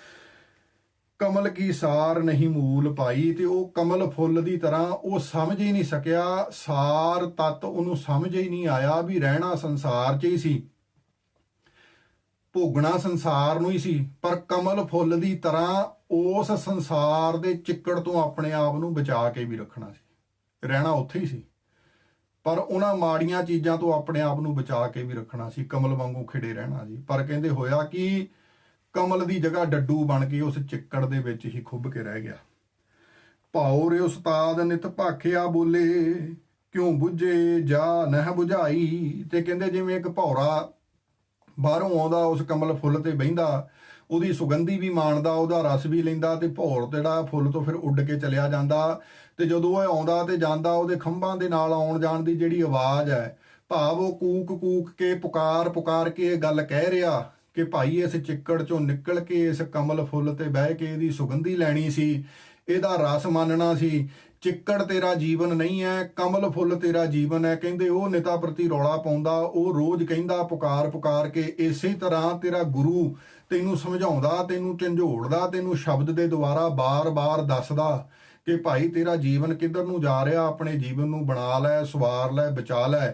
ਕਮਲ ਕੀ ਸਾਰ ਨਹੀਂ ਮੂਲ ਪਾਈ ਤੇ ਉਹ ਕਮਲ ਫੁੱਲ ਦੀ ਤਰ੍ਹਾਂ ਉਹ ਸਮਝ ਹੀ ਨਹੀਂ ਸਕਿਆ। ਸਾਰ ਤਤ ਉਹਨੂੰ ਸਮਝ ਹੀ ਨਹੀਂ ਆਇਆ ਵੀ ਰਹਿਣਾ ਸੰਸਾਰ 'ਚ ਹੀ ਸੀ। ਭੋਗਣਾ ਸੰਸਾਰ ਨੂੰ ਹੀ ਸੀ, ਪਰ ਕਮਲ ਫੁੱਲ ਦੀ ਤਰ੍ਹਾਂ ਉਸ ਸੰਸਾਰ ਦੇ ਚਿੱਕੜ ਤੋਂ ਆਪਣੇ ਆਪ ਨੂੰ ਬਚਾ ਕੇ ਵੀ ਰੱਖਣਾ ਸੀ। ਰਹਿਣਾ ਉੱਥੇ ਹੀ ਸੀ। ਪਰ ਉਹਨਾਂ ਮਾੜੀਆਂ ਚੀਜ਼ਾਂ ਤੋਂ ਆਪਣੇ ਆਪ ਨੂੰ ਬਚਾ ਕੇ ਵੀ ਰੱਖਣਾ ਸੀ। ਕਮਲ ਵਾਂਗੂ ਖਿੜੇ ਰਹਿਣਾ ਜੀ ਪਰ ਕਹਿੰਦੇ ਹੋਇਆ ਕਿ ਕਮਲ ਦੀ ਜਗ੍ਹਾ ਡੱਡੂ ਬਣ ਕੇ ਉਸ ਚਿੱਕੜ ਦੇ ਵਿੱਚ ਹੀ ਖੁੱਭ ਕੇ ਰਹਿ ਗਿਆ। ਭਾਉ ਰੇ ਉਸਤਾਦ ਨਿਤ ਭਾਖਿਆ ਬੋਲੇ, ਕਿਉਂ 부ਝੇ ਜਾ ਨਹਿ 부ਝਾਈ ਤੇ ਕਹਿੰਦੇ ਜਿਵੇਂ ਇੱਕ ਭੌਰਾ ਬਾਹਰੋਂ ਆਉਂਦਾ, ਉਸ ਕਮਲ ਫੁੱਲ ਤੇ ਬਹਿੰਦਾ ਉਹਦੀ ਸੁਗੰਧੀ ਵੀ ਮਾਣਦਾ, ਉਹਦਾ ਰਸ ਵੀ ਲੈਂਦਾ ਤੇ ਭੌਰ ਜਿਹੜਾ ਫੁੱਲ ਤੋਂ ਫਿਰ ਉੱਡ ਕੇ ਚਲਿਆ ਜਾਂਦਾ। ਤੇ ਜਦੋਂ ਉਹ ਆਉਂਦਾ ਤੇ ਜਾਂਦਾ, ਉਹਦੇ ਖੰਭਾਂ ਦੇ ਨਾਲ ਆਉਣ ਜਾਣ ਦੀ ਜਿਹੜੀ ਆਵਾਜ਼ ਹੈ, ਭਾਵ ਉਹ ਕੂਕ ਕੂਕ ਕੇ ਪੁਕਾਰ ਪੁਕਾਰ ਕੇ ਇਹ ਗੱਲ ਕਹਿ ਰਿਹਾ ਕਿ ਭਾਈ ਇਸ ਚਿੱਕੜ ਚੋਂ ਨਿਕਲ ਕੇ ਇਸ ਕਮਲ ਫੁੱਲ ਤੇ ਬਹਿ ਕੇ ਇਹਦੀ ਸੁਗੰਧੀ ਲੈਣੀ ਸੀ, ਇਹਦਾ ਰਸ ਮੰਨਣਾ ਸੀ। ਚਿੱਕੜ ਤੇਰਾ ਜੀਵਨ ਨਹੀਂ ਹੈ ਕਮਲ ਫੁੱਲ ਤੇਰਾ ਜੀਵਨ ਹੈ ਕਹਿੰਦੇ ਉਹ ਨਿਤਾ ਪ੍ਰਤੀ ਰੌਲਾ ਪਾਉਂਦਾ, ਉਹ ਰੋਜ਼ ਕਹਿੰਦਾ ਪੁਕਾਰ ਪੁਕਾਰ ਕੇ, ਇਸੇ ਤਰ੍ਹਾਂ ਤੇਰਾ ਗੁਰੂ ਤੈਨੂੰ ਸਮਝਾਉਂਦਾ, ਤੈਨੂੰ ਝੰਜੋੜਦਾ, ਤੈਨੂੰ ਸ਼ਬਦ ਦੇ ਦੁਆਰਾ ਬਾਰ-ਬਾਰ ਦੱਸਦਾ ਕਿ ਭਾਈ ਤੇਰਾ ਜੀਵਨ ਕਿੱਧਰ ਨੂੰ ਜਾ ਰਿਹਾ, ਆਪਣੇ ਜੀਵਨ ਨੂੰ ਬਣਾ ਲੈ, ਸਵਾਰ ਲੈ, ਬਚਾ ਲੈ।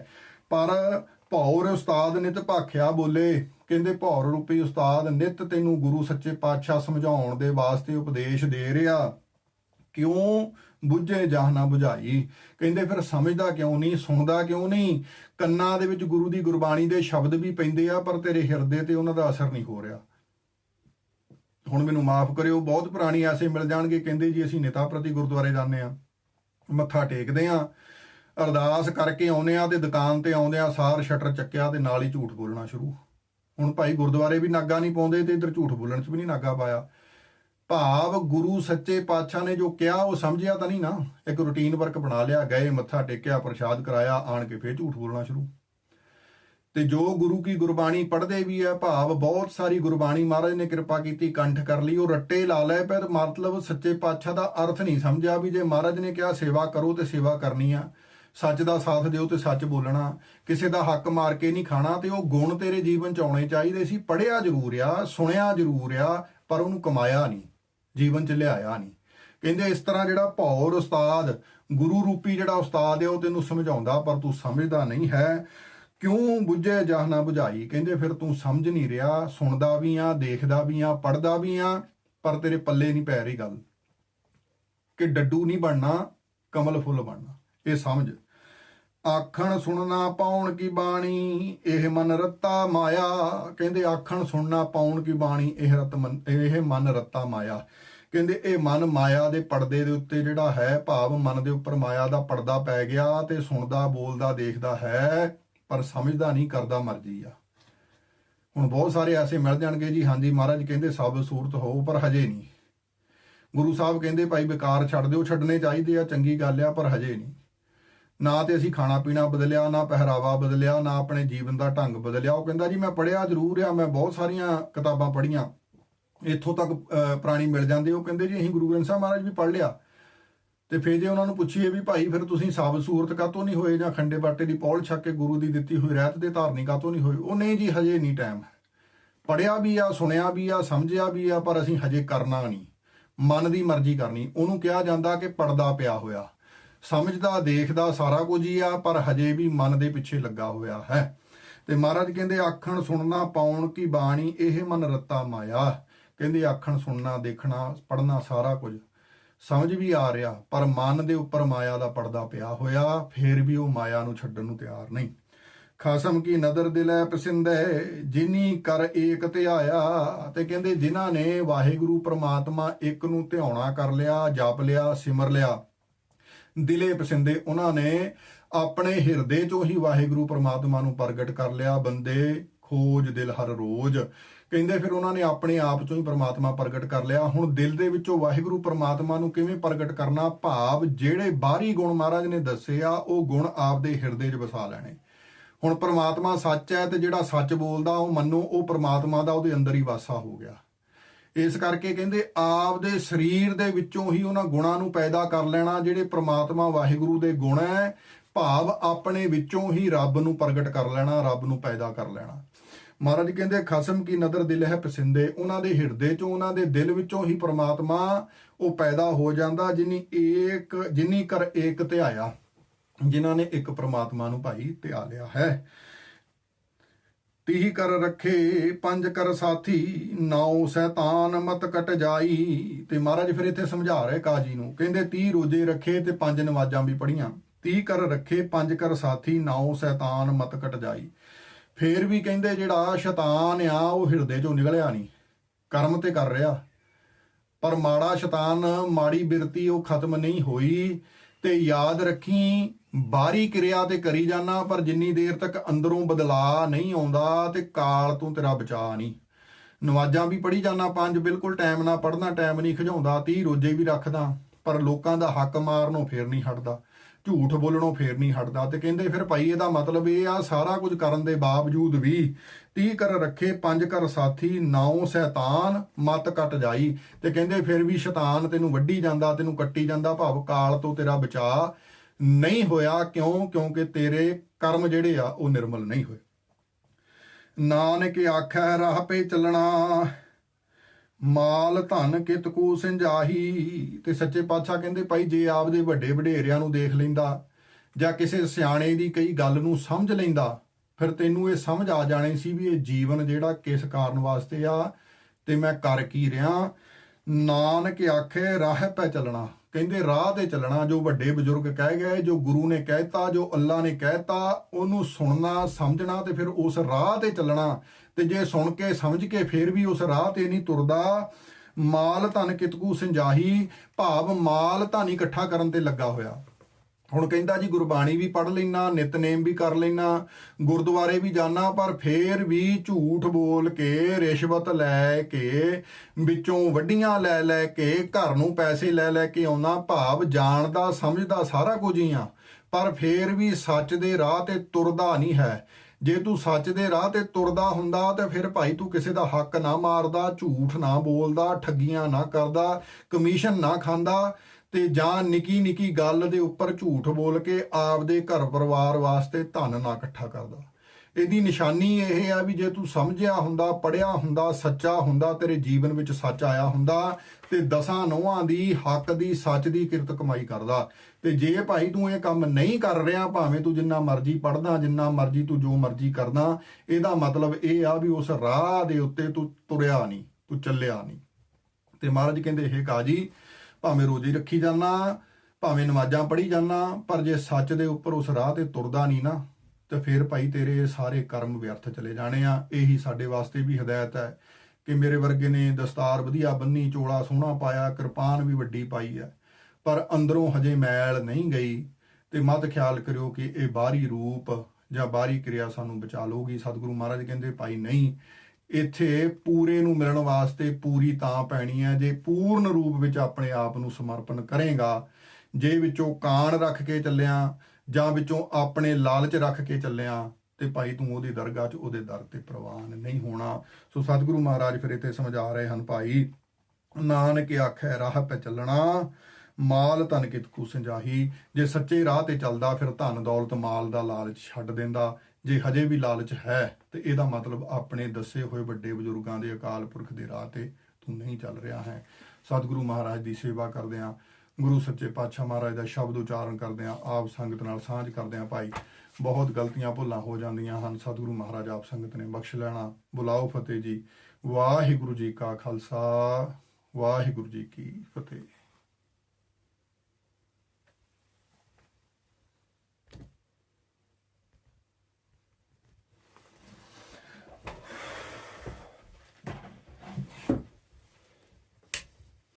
ਪਰ ਭੌਰ ਉਸਤਾਦ ਨਿਤ ਭਾਖਿਆ ਬੋਲੇ, ਕਹਿੰਦੇ ਭੌਰ ਰੂਪੀ ਉਸਤਾਦ ਨਿਤ ਤੈਨੂੰ ਗੁਰੂ ਸੱਚੇ ਪਾਤਸ਼ਾਹ ਸਮਝਾਉਣ ਦੇ ਵਾਸਤੇ ਉਪਦੇਸ਼ ਦੇ ਰਿਹਾ। ਕਿਉਂ? ਬੁੱਝੇ ਜਾਹ ਨਾ 부ਝਾਈ ਕਹਿੰਦੇ ਫਿਰ ਸਮਝਦਾ ਕਿਉਂ ਨਹੀਂ, ਸੁਣਦਾ ਕਿਉਂ ਨਹੀਂ? ਕੰਨਾਂ ਦੇ ਵਿੱਚ ਗੁਰੂ ਦੀ ਗੁਰਬਾਣੀ ਦੇ ਸ਼ਬਦ ਵੀ ਪੈਂਦੇ ਆ, ਪਰ ਤੇਰੇ ਹਿਰਦੇ ਤੇ ਉਹਨਾਂ ਦਾ ਅਸਰ ਨਹੀਂ ਹੋ ਰਿਹਾ। ਹੁਣ ਮੈਨੂੰ ਮਾਫ ਕਰਿਓ, ਬਹੁਤ ਪੁਰਾਣੀ ਐਸੇ ਮਿਲ ਜਾਣਗੇ, ਕਹਿੰਦੇ ਜੀ ਅਸੀਂ ਨੇਤਾ ਪ੍ਰਤੀ ਗੁਰਦੁਆਰੇ ਜਾਂਦੇ ਆ ਮੱਥਾ ਟੇਕਦੇ ਆ ਅਰਦਾਸ ਕਰਕੇ ਆਉਨੇ ਆ ਤੇ ਦੁਕਾਨ ਤੇ ਆਉਂਦੇ ਆ ਸਾਰ ਸ਼ਟਰ ਚੱਕਿਆ ਤੇ ਨਾਲ ਹੀ ਝੂਠ ਬੋਲਣਾ ਸ਼ੁਰੂ। ਹੁਣ ਭਾਈ ਗੁਰਦੁਆਰੇ ਵੀ ਨਾਗਾ ਨਹੀਂ ਪਾਉਂਦੇ ਤੇ ਇੱਧਰ ਝੂਠ ਬੋਲਣ 'ਚ ਵੀ ਨਹੀਂ ਨਾਗਾ ਪਾਇਆ। ਭਾਵ ਗੁਰੂ ਸੱਚੇ ਪਾਤਸ਼ਾਹ ਨੇ ਜੋ ਕਿਹਾ, ਉਹ ਸਮਝਿਆ ਤਾਂ ਨਹੀਂ ਨਾ। ਇੱਕ ਰੁਟੀਨ ਵਰਕ ਬਣਾ ਲਿਆ, ਗਏ, ਮੱਥਾ ਟੇਕਿਆ, ਪ੍ਰਸ਼ਾਦ ਕਰਾਇਆ, ਆਣ ਕੇ ਫੇਰ ਝੂਠ ਬੋਲਣਾ ਸ਼ੁਰੂ। ਤੇ ਜੋ ਗੁਰੂ ਕੀ ਗੁਰਬਾਣੀ ਪੜ੍ਹਦੇ ਵੀ ਆ, ਭਾਵ ਬਹੁਤ ਸਾਰੀ ਗੁਰਬਾਣੀ ਮਹਾਰਾਜ ਨੇ ਕਿਰਪਾ ਕੀਤੀ, ਕੰਠ ਕਰ ਲਈ, ਉਹ ਰੱਟੇ ਲਾ ਲਏ, ਪਰ ਮਤਲਬ ਸੱਚੇ ਪਾਤਸ਼ਾਹ ਦਾ ਅਰਥ ਨਹੀਂ ਸਮਝਿਆ ਵੀ ਜੇ ਮਹਾਰਾਜ ਨੇ ਕਿਹਾ, ਸੇਵਾ ਕਰੋ ਤੇ ਸੇਵਾ ਕਰਨੀ ਆ। ਸੱਚ ਦਾ ਸਾਥ ਦਿਓ ਤੇ ਸੱਚ ਬੋਲਣਾ। ਕਿਸੇ ਦਾ ਹੱਕ ਮਾਰ ਕੇ ਨਹੀਂ ਖਾਣਾ ਤੇ ਉਹ ਗੁਣ ਤੇਰੇ ਜੀਵਨ ਚ ਆਉਣੇ ਚਾਹੀਦੇ ਸੀ। ਪੜਿਆ ਜ਼ਰੂਰ ਆ, ਸੁਣਿਆ ਜ਼ਰੂਰ ਆ, ਪਰ ਉਹਨੂੰ ਕਮਾਇਆ ਨਹੀਂ। ਜੀਵਨ ਚ ਲਿਆਇਆ ਨਹੀਂ ਕਹਿੰਦੇ ਇਸ ਤਰ੍ਹਾਂ ਜਿਹੜਾ ਭੌਰ ਉਸਤਾਦ, ਗੁਰੂ ਰੂਪੀ ਜਿਹੜਾ ਉਸਤਾਦ ਹੈ, ਉਹ ਤੈਨੂੰ ਸਮਝਾਉਂਦਾ, ਪਰ ਤੂੰ ਸਮਝਦਾ ਨਹੀਂ ਹੈ। ਕਿਉਂ ਬੁੱਝੇ ਜਾਹ ਨਾ ਬੁਝਾਈ? ਕਹਿੰਦੇ ਫਿਰ ਤੂੰ ਸਮਝ ਨਹੀਂ ਰਿਹਾ, ਸੁਣਦਾ ਵੀ ਆ, ਦੇਖਦਾ ਵੀ ਆ ਪੜਦਾ ਵੀ ਆ, ਪਰ ਤੇਰੇ ਪੱਲੇ ਨਹੀਂ ਪੈ ਰਹੀ ਗੱਲ। ਕਿ ਡੱਡੂ ਨਹੀਂ ਬਣਨਾ, ਕਮਲ ਫੁੱਲ ਬਣਨਾ। ਇਹ ਸਮਝ। ਆਖਣ ਸੁਣਨਾ ਪਾਉਣ ਕੀ ਬਾਣੀ, ਇਹ ਮਨ ਰੱਤਾ ਮਾਇਆ। ਕਹਿੰਦੇ ਆਖਣ ਸੁਣਨਾ ਪਾਉਣ ਕੀ ਬਾਣੀ, ਇਹ ਰਤ ਮਨ, ਇਹ ਮਨ ਰੱਤਾ ਮਾਇਆ। ਕਹਿੰਦੇ ਇਹ ਮਨ ਮਾਇਆ ਦੇ ਪਰਦੇ ਦੇ ਉੱਤੇ ਜਿਹੜਾ ਹੈ ਭਾਵ ਮਨ ਦੇ ਉੱਪਰ ਮਾਇਆ ਦਾ ਪਰਦਾ ਪੈ ਗਿਆ ਤੇ ਸੁਣਦਾ, ਬੋਲਦਾ, ਦੇਖਦਾ ਹੈ, ਪਰ ਸਮਝਦਾ ਨਹੀਂ, ਕਰਦਾ ਮਰਜ਼ੀ ਆ। ਹੁਣ ਬਹੁਤ ਸਾਰੇ ਐਸੇ ਮਿਲ ਜਾਣਗੇ ਜੀ, ਹਾਂਜੀ ਮਹਾਰਾਜ ਕਹਿੰਦੇ ਸਭ ਸੂਰਤ ਹੋ ਪਰ ਹਜੇ ਨਹੀਂ। ਗੁਰੂ ਸਾਹਿਬ ਕਹਿੰਦੇ ਭਾਈ ਵਿਕਾਰ ਛੱਡ ਦਿਓ, ਛੱਡਣੇ ਚਾਹੀਦੇ ਆ, ਚੰਗੀ ਗੱਲ ਆ, ਪਰ ਹਜੇ ਨਹੀਂ। ਨਾ ਤੇ ਅਸੀਂ ਖਾਣਾ ਪੀਣਾ ਬਦਲਿਆ, ਨਾ ਪਹਿਰਾਵਾ ਬਦਲਿਆ, ਨਾ ਆਪਣੇ ਜੀਵਨ ਦਾ ਢੰਗ ਬਦਲਿਆ। ਉਹ ਕਹਿੰਦਾ ਜੀ ਮੈਂ ਪੜਿਆ ਜ਼ਰੂਰ ਆ, ਮੈਂ ਬਹੁਤ ਸਾਰੀਆਂ ਕਿਤਾਬਾਂ ਪੜ੍ਹੀਆਂ। ਇੱਥੋਂ ਤੱਕ ਅਹ, ਪੁਰਾਣੀ ਮਿਲ ਜਾਂਦੇ ਉਹ ਕਹਿੰਦੇ ਜੀ ਅਸੀਂ ਗੁਰੂ ਗ੍ਰੰਥ ਸਾਹਿਬ ਮਹਾਰਾਜ ਵੀ ਪੜ੍ਹ ਲਿਆ। ਤੇ ਫਿਰ ਜੇ ਉਹਨਾਂ ਨੂੰ ਪੁੱਛੀਏ ਵੀ ਭਾਈ ਫਿਰ ਤੁਸੀਂ ਸਾਬ ਸੂਰਤ ਕਾਤੋਂ ਨਹੀਂ ਹੋਏ ਜਾਂ ਖੰਡੇ ਬਾਟੇ ਦੀ ਪੌਲ ਛੱਕ ਕੇ ਗੁਰੂ ਦੀ ਦਿੱਤੀ ਹੋਈ ਰਹਿਤ ਦੇ ਧਾਰਨੀ ਕਾਤੋਂ ਨਹੀਂ ਹੋਏ? ਉਹ ਨਹੀਂ ਜੀ ਹਜੇ ਨਹੀਂ ਟਾਈਮ ਪੜਿਆ ਵੀ ਆ ਸੁਣਿਆ ਵੀ ਆ ਸਮਝਿਆ ਵੀ ਆ ਪਰ ਅਸੀਂ ਹਜੇ ਕਰਨਾ ਨਹੀਂ। ਮਨ ਦੀ ਮਰਜ਼ੀ ਕਰਨੀ। ਉਹਨੂੰ ਕਿਹਾ ਜਾਂਦਾ ਕਿ ਪੜਦਾ ਪਿਆ ਹੋਇਆ। ਸਮਝਦਾ ਦੇਖਦਾ ਸਾਰਾ ਕੁਝ ਹੀ ਆ ਪਰ ਹਜੇ ਵੀ ਮਨ ਦੇ ਪਿੱਛੇ ਲੱਗਾ ਹੋਇਆ ਹੈ। ਤੇ ਮਹਾਰਾਜ ਕਹਿੰਦੇ ਆਖਣ ਸੁਣਨਾ ਪਾਉਣ ਕੀ ਬਾਣੀ ਇਹ ਮਨ ਰੱਤਾ ਮਾਇਆ। ਕਹਿੰਦੇ ਆਖਣ, ਸੁਣਨਾ, ਦੇਖਣਾ ਪੜਨਾ ਸਾਰਾ ਕੁਝ। ਸਮਝ ਵੀ ਆ ਰਿਹਾ, ਪਰ ਮਨ ਦੇ ਉੱਪਰ ਮਾਇਆ ਦਾ ਪਰਦਾ ਪਿਆ ਹੋਇਆ, ਫੇਰ ਵੀ ਉਹ ਮਾਇਆ ਨੂੰ ਛੱਡਣ ਨੂੰ ਤਿਆਰ ਨਹੀਂ। ਖਾਸਮ ਕੀ ਨਦਰ ਦਿਲੈ ਪਸੰਦੈ, ਜਿਨੀ ਕਰ ਏਕ ਧਿਆਇਆ ਤੇ ਕਹਿੰਦੇ ਜਿਨ੍ਹਾਂ ਨੇ ਵਾਹਿਗੁਰੂ ਪ੍ਰਮਾਤਮਾ ਇੱਕ ਨੂੰ ਧਿਆਉਣਾ ਕਰ ਲਿਆ, ਜਪ ਲਿਆ, ਸਿਮਰ ਲਿਆ, ਦਿਲੇ ਪਸੰਦੇ ਉਹਨਾਂ ਨੇ ਆਪਣੇ ਹਿਰਦੇ ਚੋਂ ਹੀ ਵਾਹਿਗੁਰੂ ਪ੍ਰਮਾਤਮਾ ਨੂੰ ਪ੍ਰਗਟ ਕਰ ਲਿਆ। ਬੰਦੇ ਖੋਜ ਦਿਲ ਹਰ ਰੋਜ਼। ਕਹਿੰਦੇ ਫਿਰ ਉਹਨਾਂ ਨੇ ਆਪਣੇ ਆਪ ਚੋਂ ਹੀ ਪ੍ਰਮਾਤਮਾ ਪ੍ਰਗਟ ਕਰ ਲਿਆ। ਹੁਣ ਦਿਲ ਦੇ ਵਿੱਚੋਂ ਵਾਹਿਗੁਰੂ ਪ੍ਰਮਾਤਮਾ ਨੂੰ ਕਿਵੇਂ ਪ੍ਰਗਟ ਕਰਨਾ? ਭਾਵ ਜਿਹੜੇ ਬਾਹਰੀ ਗੁਣ ਮਹਾਰਾਜ ਨੇ ਦੱਸੇ ਆ, ਉਹ ਗੁਣ ਆਪ ਦੇ ਹਿਰਦੇ 'ਚ ਵਸਾ ਲੈਣੇ। ਹੁਣ ਪ੍ਰਮਾਤਮਾ ਸੱਚ ਹੈ ਤੇ ਜਿਹੜਾ ਸੱਚ ਬੋਲਦਾ, ਉਹ ਮੰਨੋ, ਉਹ ਪ੍ਰਮਾਤਮਾ ਦਾ ਉਹਦੇ ਅੰਦਰ ਹੀ ਵਾਸਾ ਹੋ ਗਿਆ। ਇਸ ਕਰਕੇ ਕਹਿੰਦੇ ਆਪ ਦੇ ਸਰੀਰ ਦੇ ਵਿੱਚੋਂ ਹੀ ਉਹਨਾਂ ਗੁਣਾਂ ਨੂੰ ਪੈਦਾ ਕਰ ਲੈਣਾ, ਜਿਹੜੇ ਪ੍ਰਮਾਤਮਾ ਵਾਹਿਗੁਰੂ ਦੇ ਗੁਣ ਹੈ, ਭਾਵ ਆਪਣੇ ਵਿੱਚੋਂ ਹੀ ਰੱਬ ਨੂੰ ਪ੍ਰਗਟ ਕਰ ਲੈਣਾ, ਰੱਬ ਨੂੰ ਪੈਦਾ ਕਰ ਲੈਣਾ। ਮਹਾਰਾਜ ਕਹਿੰਦੇ, ਖਸਮ ਕੀ ਨਦਰ ਦਿਲ ਹੈ ਪਸੰਦੇ। ਉਹਨਾਂ ਦੇ ਹਿਰਦੇ ਚੋਂ, ਉਹਨਾਂ ਦੇ ਦਿਲ ਵਿੱਚੋਂ ਹੀ ਪ੍ਰਮਾਤਮਾ ਉਹ ਪੈਦਾ ਹੋ ਜਾਂਦਾ, ਜਿਨੀ ਏਕ, ਜਿਨੀ ਕਰ ਏਕ ਤੇ ਆਇਆ, ਜਿਨ੍ਹਾਂ ਨੇ ਇੱਕ ਪ੍ਰਮਾਤਮਾ ਨੂੰ ਭਾਈ ਧਿਆ ਲਿਆ ਹੈ। ਤੀਹ ਕਰ ਰੱਖੇ, ਪੰਜ ਕਰ ਸਾਥੀ, ਨਾਉ ਸੈਤਾਨ ਮਤ ਕਟ ਜਾਈ। ਤੇ ਮਹਾਰਾਜ ਫਿਰ ਇੱਥੇ ਸਮਝਾ ਰਹੇ ਕਾਜੀ ਨੂੰ, ਕਹਿੰਦੇ 30 ਰੋਜੇ ਰੱਖੇ ਤੇ ਪੰਜ ਨਮਾਜ਼ਾਂ ਵੀ ਪੜੀਆਂ 30 ਕਰ ਰੱਖੇ, ਪੰਜ ਕਰ ਸਾਥੀ, ਨਾਉ ਸੈਤਾਨ ਮਤ ਕਟ ਜਾਈ। ਫੇਰ ਵੀ ਕਹਿੰਦੇ ਜਿਹੜਾ ਸ਼ੈਤਾਨ ਆ, ਉਹ ਹਿਰਦੇ ਚੋਂ ਨਿਕਲਿਆ ਨਹੀਂ। ਕਰਮ ਤੇ ਕਰ ਰਿਹਾ। ਪਰ ਮਾੜਾ ਸ਼ੈਤਾਨ, ਮਾੜੀ ਬਿਰਤੀ ਉਹ ਖਤਮ ਨਹੀਂ ਹੋਈ। ਤੇ ਯਾਦ ਰੱਖੀ ਬਾਹਰੀ ਕਿਰਿਆ ਤੇ ਕਰੀ ਜਾਣਾ ਪਰ ਜਿੰਨੀ ਦੇਰ ਤੱਕ ਅੰਦਰੋਂ ਬਦਲਾ ਨਹੀਂ ਆਉਂਦਾ, ਤੇ ਕਾਲ ਤੋਂ ਤੇਰਾ ਬਚਾ ਨਹੀਂ। ਨਵਾਜ਼ਾਂ ਵੀ ਪੜੀ ਜਾਣਾ ਪੰਜ ਬਿਲਕੁਲ ਟਾਈਮ ਨਾ ਪੜਨਾ ਟਾਈਮ ਨਹੀਂ ਖਿਜਾਉਂਦਾ 30 ਰੋਜੇ ਵੀ ਰੱਖਦਾ, ਪਰ ਲੋਕਾਂ ਦਾ ਹੱਕ ਮਾਰਨੋਂ ਫੇਰ ਨਹੀਂ ਹਟਦਾ। ਝੂਠ ਬੋਲਣੋਂ ਫੇਰ ਨਹੀਂ ਹਟਦਾ ਤੇ ਕਹਿੰਦੇ ਫਿਰ ਭਾਈ ਇਹਦਾ ਮਤਲਬ ਇਹ ਆ ਸਾਰਾ ਕੁਝ ਕਰਨ ਦੇ ਬਾਵਜੂਦ ਵੀ 30 ਕਰ ਰੱਖੇ, ਪੰਜ ਕਰ ਸਾਥੀ, ਨੌ ਸ਼ੈਤਾਨ, ਮਤ ਕੱਟ ਜਾਈ ਤੇ ਕਹਿੰਦੇ ਫਿਰ ਵੀ ਸ਼ੈਤਾਨ ਤੈਨੂੰ ਵੱਢੀ ਜਾਂਦਾ, ਤੈਨੂੰ ਕੱਟੀ ਜਾਂਦਾ, ਭਾਵ ਕਾਲ ਤੋਂ ਤੇਰਾ ਬਚਾ ਨਹੀਂ ਹੋਇਆ। ਕਿਉਂ? ਕਿਉਂਕਿ ਤੇਰੇ ਕਰਮ ਜਿਹੜੇ ਆ ਉਹ ਨਿਰਮਲ ਨਹੀਂ ਹੋਏ। ਨਾਨਕ ਆਖਿਆ ਰਾਹ ਪੇ ਚੱਲਣਾ। ਮਾਲ ਧਨ ਕਿਤ ਕੂ ਸਿੰਜਾਹੀ? ਤੇ ਸੱਚੇ ਪਾਤਸ਼ਾਹ ਕਹਿੰਦੇ, ਭਾਈ, ਜੇ ਆਪਦੇ ਵੱਡੇ ਵਡੇਰਿਆਂ ਨੂੰ ਦੇਖ ਲੈਂਦਾ ਜਾਂ ਕਿਸੇ ਸਿਆਣੇ ਦੀ ਕਈ ਗੱਲ ਨੂੰ ਸਮਝ ਲੈਂਦਾ, ਫਿਰ ਤੈਨੂੰ ਇਹ ਸਮਝ ਆ ਜਾਣੀ ਸੀ ਵੀ ਇਹ ਜੀਵਨ ਜਿਹੜਾ ਕਿਸ ਕਾਰਨ ਵਾਸਤੇ ਆ, ਤੇ ਮੈਂ ਕਰ ਕੀ ਰਿਹਾ? ਨਾਨਕ ਆਖੇ, ਰਾਹ ਪੈ ਚੱਲਣਾ। ਕਹਿੰਦੇ, ਰਾਹ ਤੇ ਚੱਲਣਾ, ਜੋ ਵੱਡੇ ਬਜ਼ੁਰਗ ਕਹਿ ਗਏ, ਜੋ ਗੁਰੂ ਨੇ ਕਹਿਤਾ, ਜੋ ਅੱਲਾ ਨੇ ਕਹਿਤਾ, ਉਹਨੂੰ ਸੁਣਨਾ, ਸਮਝਣਾ ਤੇ ਫਿਰ ਉਸ ਰਾਹ ਤੇ ਚੱਲਣਾ। ਤੇ ਜੇ ਸੁਣ ਕੇ, ਸਮਝ ਕੇ ਫਿਰ ਵੀ ਉਸ ਰਾਹ ਤੇ ਨਹੀਂ ਤੁਰਦਾ, ਮਾਲ ਧਨ ਕਿਤਕੂ ਸਿੰਜਾਹੀ, ਭਾਵ ਮਾਲ ਧਨ ਇਕੱਠਾ ਕਰਨ ਤੇ ਲੱਗਾ ਹੋਇਆ। ਹੁਣ ਕਹਿੰਦਾ ਜੀ, ਗੁਰਬਾਣੀ ਵੀ ਪੜ੍ਹ ਲੈਣਾ ਨਿਤਨੇਮ ਵੀ ਕਰ ਲੈਣਾ ਗੁਰਦੁਆਰੇ ਵੀ ਜਾਣਾ ਪਰ ਫੇਰ ਵੀ ਝੂਠ ਬੋਲ ਕੇ ਰਿਸ਼ਵਤ ਲੈ ਕੇ, ਵਿੱਚੋਂ ਵੱਡੀਆਂ ਲੈ ਲੈ ਕੇ, ਘਰ ਨੂੰ ਪੈਸੇ ਲੈ ਲੈ ਕੇ ਆਉਣਾ ਭਾਵ ਜਾਣਦਾ, ਸਮਝਦਾ ਸਾਰਾ ਕੁਝ ਹੀ ਆ। ਪਰ ਫੇਰ ਵੀ ਸੱਚ ਦੇ ਰਾਹ ਤੇ ਤੁਰਦਾ ਨਹੀਂ ਹੈ। ਜੇ ਤੂੰ ਸੱਚ ਦੇ ਰਾਹ ਤੇ ਤੁਰਦਾ ਹੁੰਦਾ ਤੇ ਫਿਰ ਭਾਈ ਤੂੰ ਕਿਸੇ ਦਾ ਹੱਕ ਨਾ ਮਾਰਦਾ, ਝੂਠ ਨਾ ਬੋਲਦਾ, ਠੱਗੀਆਂ ਨਾ ਕਰਦਾ, ਕਮਿਸ਼ਨ ਨਾ ਖਾਂਦਾ ਤੇ ਜਾਂ ਨਿੱਕੀ ਨਿੱਕੀ ਗੱਲ ਦੇ ਉੱਪਰ ਝੂਠ ਬੋਲ ਕੇ ਆਪਦੇ ਘਰ ਪਰਿਵਾਰ ਵਾਸਤੇ ਧਨ ਨਾ ਇਕੱਠਾ ਕਰਦਾ। ਇਹਦੀ ਨਿਸ਼ਾਨੀ ਇਹ ਆ ਵੀ ਜੇ ਤੂੰ ਸਮਝਿਆ ਹੁੰਦਾ ਪੜਿਆ ਹੁੰਦਾ, ਸੱਚਾ ਹੁੰਦਾ, ਤੇਰੇ ਜੀਵਨ ਵਿੱਚ ਸੱਚ ਆਇਆ ਹੁੰਦਾ ਤੇ ਦਸਾਂ ਨੋਹਾਂ ਦੀ ਹੱਕ ਦੀ, ਸੱਚ ਦੀ ਕਿਰਤ ਕਮਾਈ ਕਰਦਾ। ਤੇ ਜੇ ਭਾਈ ਤੂੰ ਇਹ ਕੰਮ ਨਹੀਂ ਕਰ ਰਿਹਾ, ਭਾਵੇਂ ਤੂੰ ਜਿੰਨਾ ਮਰਜ਼ੀ ਪੜਦਾ ਜਿੰਨਾ ਮਰਜ਼ੀ ਤੂੰ ਜੋ ਮਰਜ਼ੀ ਕਰਦਾ, ਇਹਦਾ ਮਤਲਬ ਇਹ ਆ ਵੀ ਉਸ ਰਾਹ ਦੇ ਉੱਤੇ ਤੂੰ ਤੁਰਿਆ ਨਹੀਂ, ਤੂੰ ਚੱਲਿਆ ਨਹੀਂ। ਤੇ ਮਹਾਰਾਜ ਕਹਿੰਦੇ ਇਹ ਕਾਜੀ, ਭਾਵੇਂ ਰੋਜ਼ੀ ਰੱਖੀ ਜਾਣਾ ਭਾਵੇਂ ਨਮਾਜ਼ਾਂ ਪੜ੍ਹੀ ਜਾਣਾ ਪਰ ਜੇ ਸੱਚ ਦੇ ਉੱਪਰ ਉਸ ਰਾਹ ਤੇ ਤੁਰਦਾ ਨਹੀਂ ਨਾ, ਤੇ ਫਿਰ ਭਾਈ ਤੇਰੇ ਸਾਰੇ ਕਰਮ ਵਿਅਰਥ ਚਲੇ ਜਾਣੇ ਆ। ਇਹੀ ਸਾਡੇ ਵਾਸਤੇ ਵੀ ਹਦਾਇਤ ਹੈ। ਕਿ ਮੇਰੇ ਵਰਗੇ ਨੇ ਦਸਤਾਰ ਵਧੀਆ ਬੰਨੀ, ਚੋਲਾ ਸੋਹਣਾ ਪਾਇਆ, ਕਿਰਪਾਨ ਵੀ ਵੱਡੀ ਪਾਈ ਹੈ ਪਰ ਅੰਦਰੋਂ ਹਜੇ ਮੈਲ ਨਹੀਂ ਗਈ ਤੇ ਮਤ ਖਿਆਲ ਕਰਿਓ ਕਿ ਇਹ ਬਾਹਰੀ ਰੂਪ ਜਾਂ ਬਾਹਰੀ ਕਿਰਿਆ ਸਾਨੂੰ ਬਚਾ ਲਊਗੀ। ਸਤਿਗੁਰੂ ਮਹਾਰਾਜ ਕਹਿੰਦੇ, ਭਾਈ ਨਹੀਂ, ਇੱਥੇ ਪੂਰੇ ਨੂੰ ਮਿਲਣ ਵਾਸਤੇ ਪੂਰੀ ਤਾਂ ਪੈਣੀ ਹੈ ਜੇ ਪੂਰਨ ਰੂਪ ਵਿੱਚ ਆਪਣੇ ਆਪ ਨੂੰ ਸਮਰਪਣ ਕਰੇਗਾ, ਜੇ ਵਿੱਚੋਂ ਕਾਣ ਰੱਖ ਕੇ ਚੱਲਿਆ ਜਾਂ ਵਿੱਚੋਂ ਆਪਣੇ ਲਾਲਚ ਰੱਖ ਕੇ ਚੱਲਿਆ ਤੇ ਭਾਈ ਤੂੰ ਉਹਦੀ ਦਰਗਾਹ 'ਚ ਉਹਦੇ ਦਰ ਤੇ ਪ੍ਰਵਾਨ ਨਹੀਂ ਹੋਣਾ। ਸੋ ਸਤਿਗੁਰੂ ਮਹਾਰਾਜ ਫਿਰ ਇੱਥੇ ਸਮਝਾ ਰਹੇ ਹਨ, ਭਾਈ, ਨਾਨਕ ਆਖੈ, ਰਾਹ ਪੈ ਚੱਲਣਾ, ਮਾਲ ਧਨ ਕਿਤਕੂ ਸੰਜਾਹੀ। ਜੇ ਸੱਚੇ ਰਾਹ ਤੇ ਚੱਲਦਾ, ਫਿਰ ਧਨ ਦੌਲਤ ਮਾਲ ਦਾ ਲਾਲਚ ਛੱਡ ਦਿੰਦਾ। ਜੇ ਹਜੇ ਵੀ ਲਾਲਚ ਹੈ, ਤੇ ਇਹਦਾ ਮਤਲਬ ਆਪਣੇ ਦੱਸੇ ਹੋਏ ਵੱਡੇ ਬਜ਼ੁਰਗਾਂ ਦੇ ਅਕਾਲ ਪੁਰਖ ਦੇ ਰਾਹ ਤੇ ਤੂੰ ਨਹੀਂ ਚੱਲ ਰਿਹਾ ਹੈ। ਸਤਿਗੁਰੂ ਮਹਾਰਾਜ ਦੀ ਸੇਵਾ ਕਰਦੇ ਆਂ ਗੁਰੂ ਸੱਚੇ ਪਾਤਸ਼ਾਹ ਮਹਾਰਾਜ ਦਾ ਸ਼ਬਦ ਉਚਾਰਨ ਕਰਦੇ ਆਂ ਆਪ ਸੰਗਤ ਨਾਲ ਸਾਂਝ ਕਰਦੇ ਆਂ ਭਾਈ। ਬਹੁਤ ਗਲਤੀਆਂ ਭੁੱਲਾਂ ਹੋ ਜਾਂਦੀਆਂ ਹਨ। ਸਤਿਗੁਰੂ ਮਹਾਰਾਜ ਆਪ ਸੰਗਤ ਨੇ ਬਖਸ਼ ਲੈਣਾ। ਬੁਲਾਓ ਫਤਿਹ ਜੀ। ਵਾਹਿਗੁਰੂ ਜੀ ਕਾ ਖਾਲਸਾ। ਵਾਹਿਗੁਰੂ ਜੀ ਕੀ ਫਤਿਹ।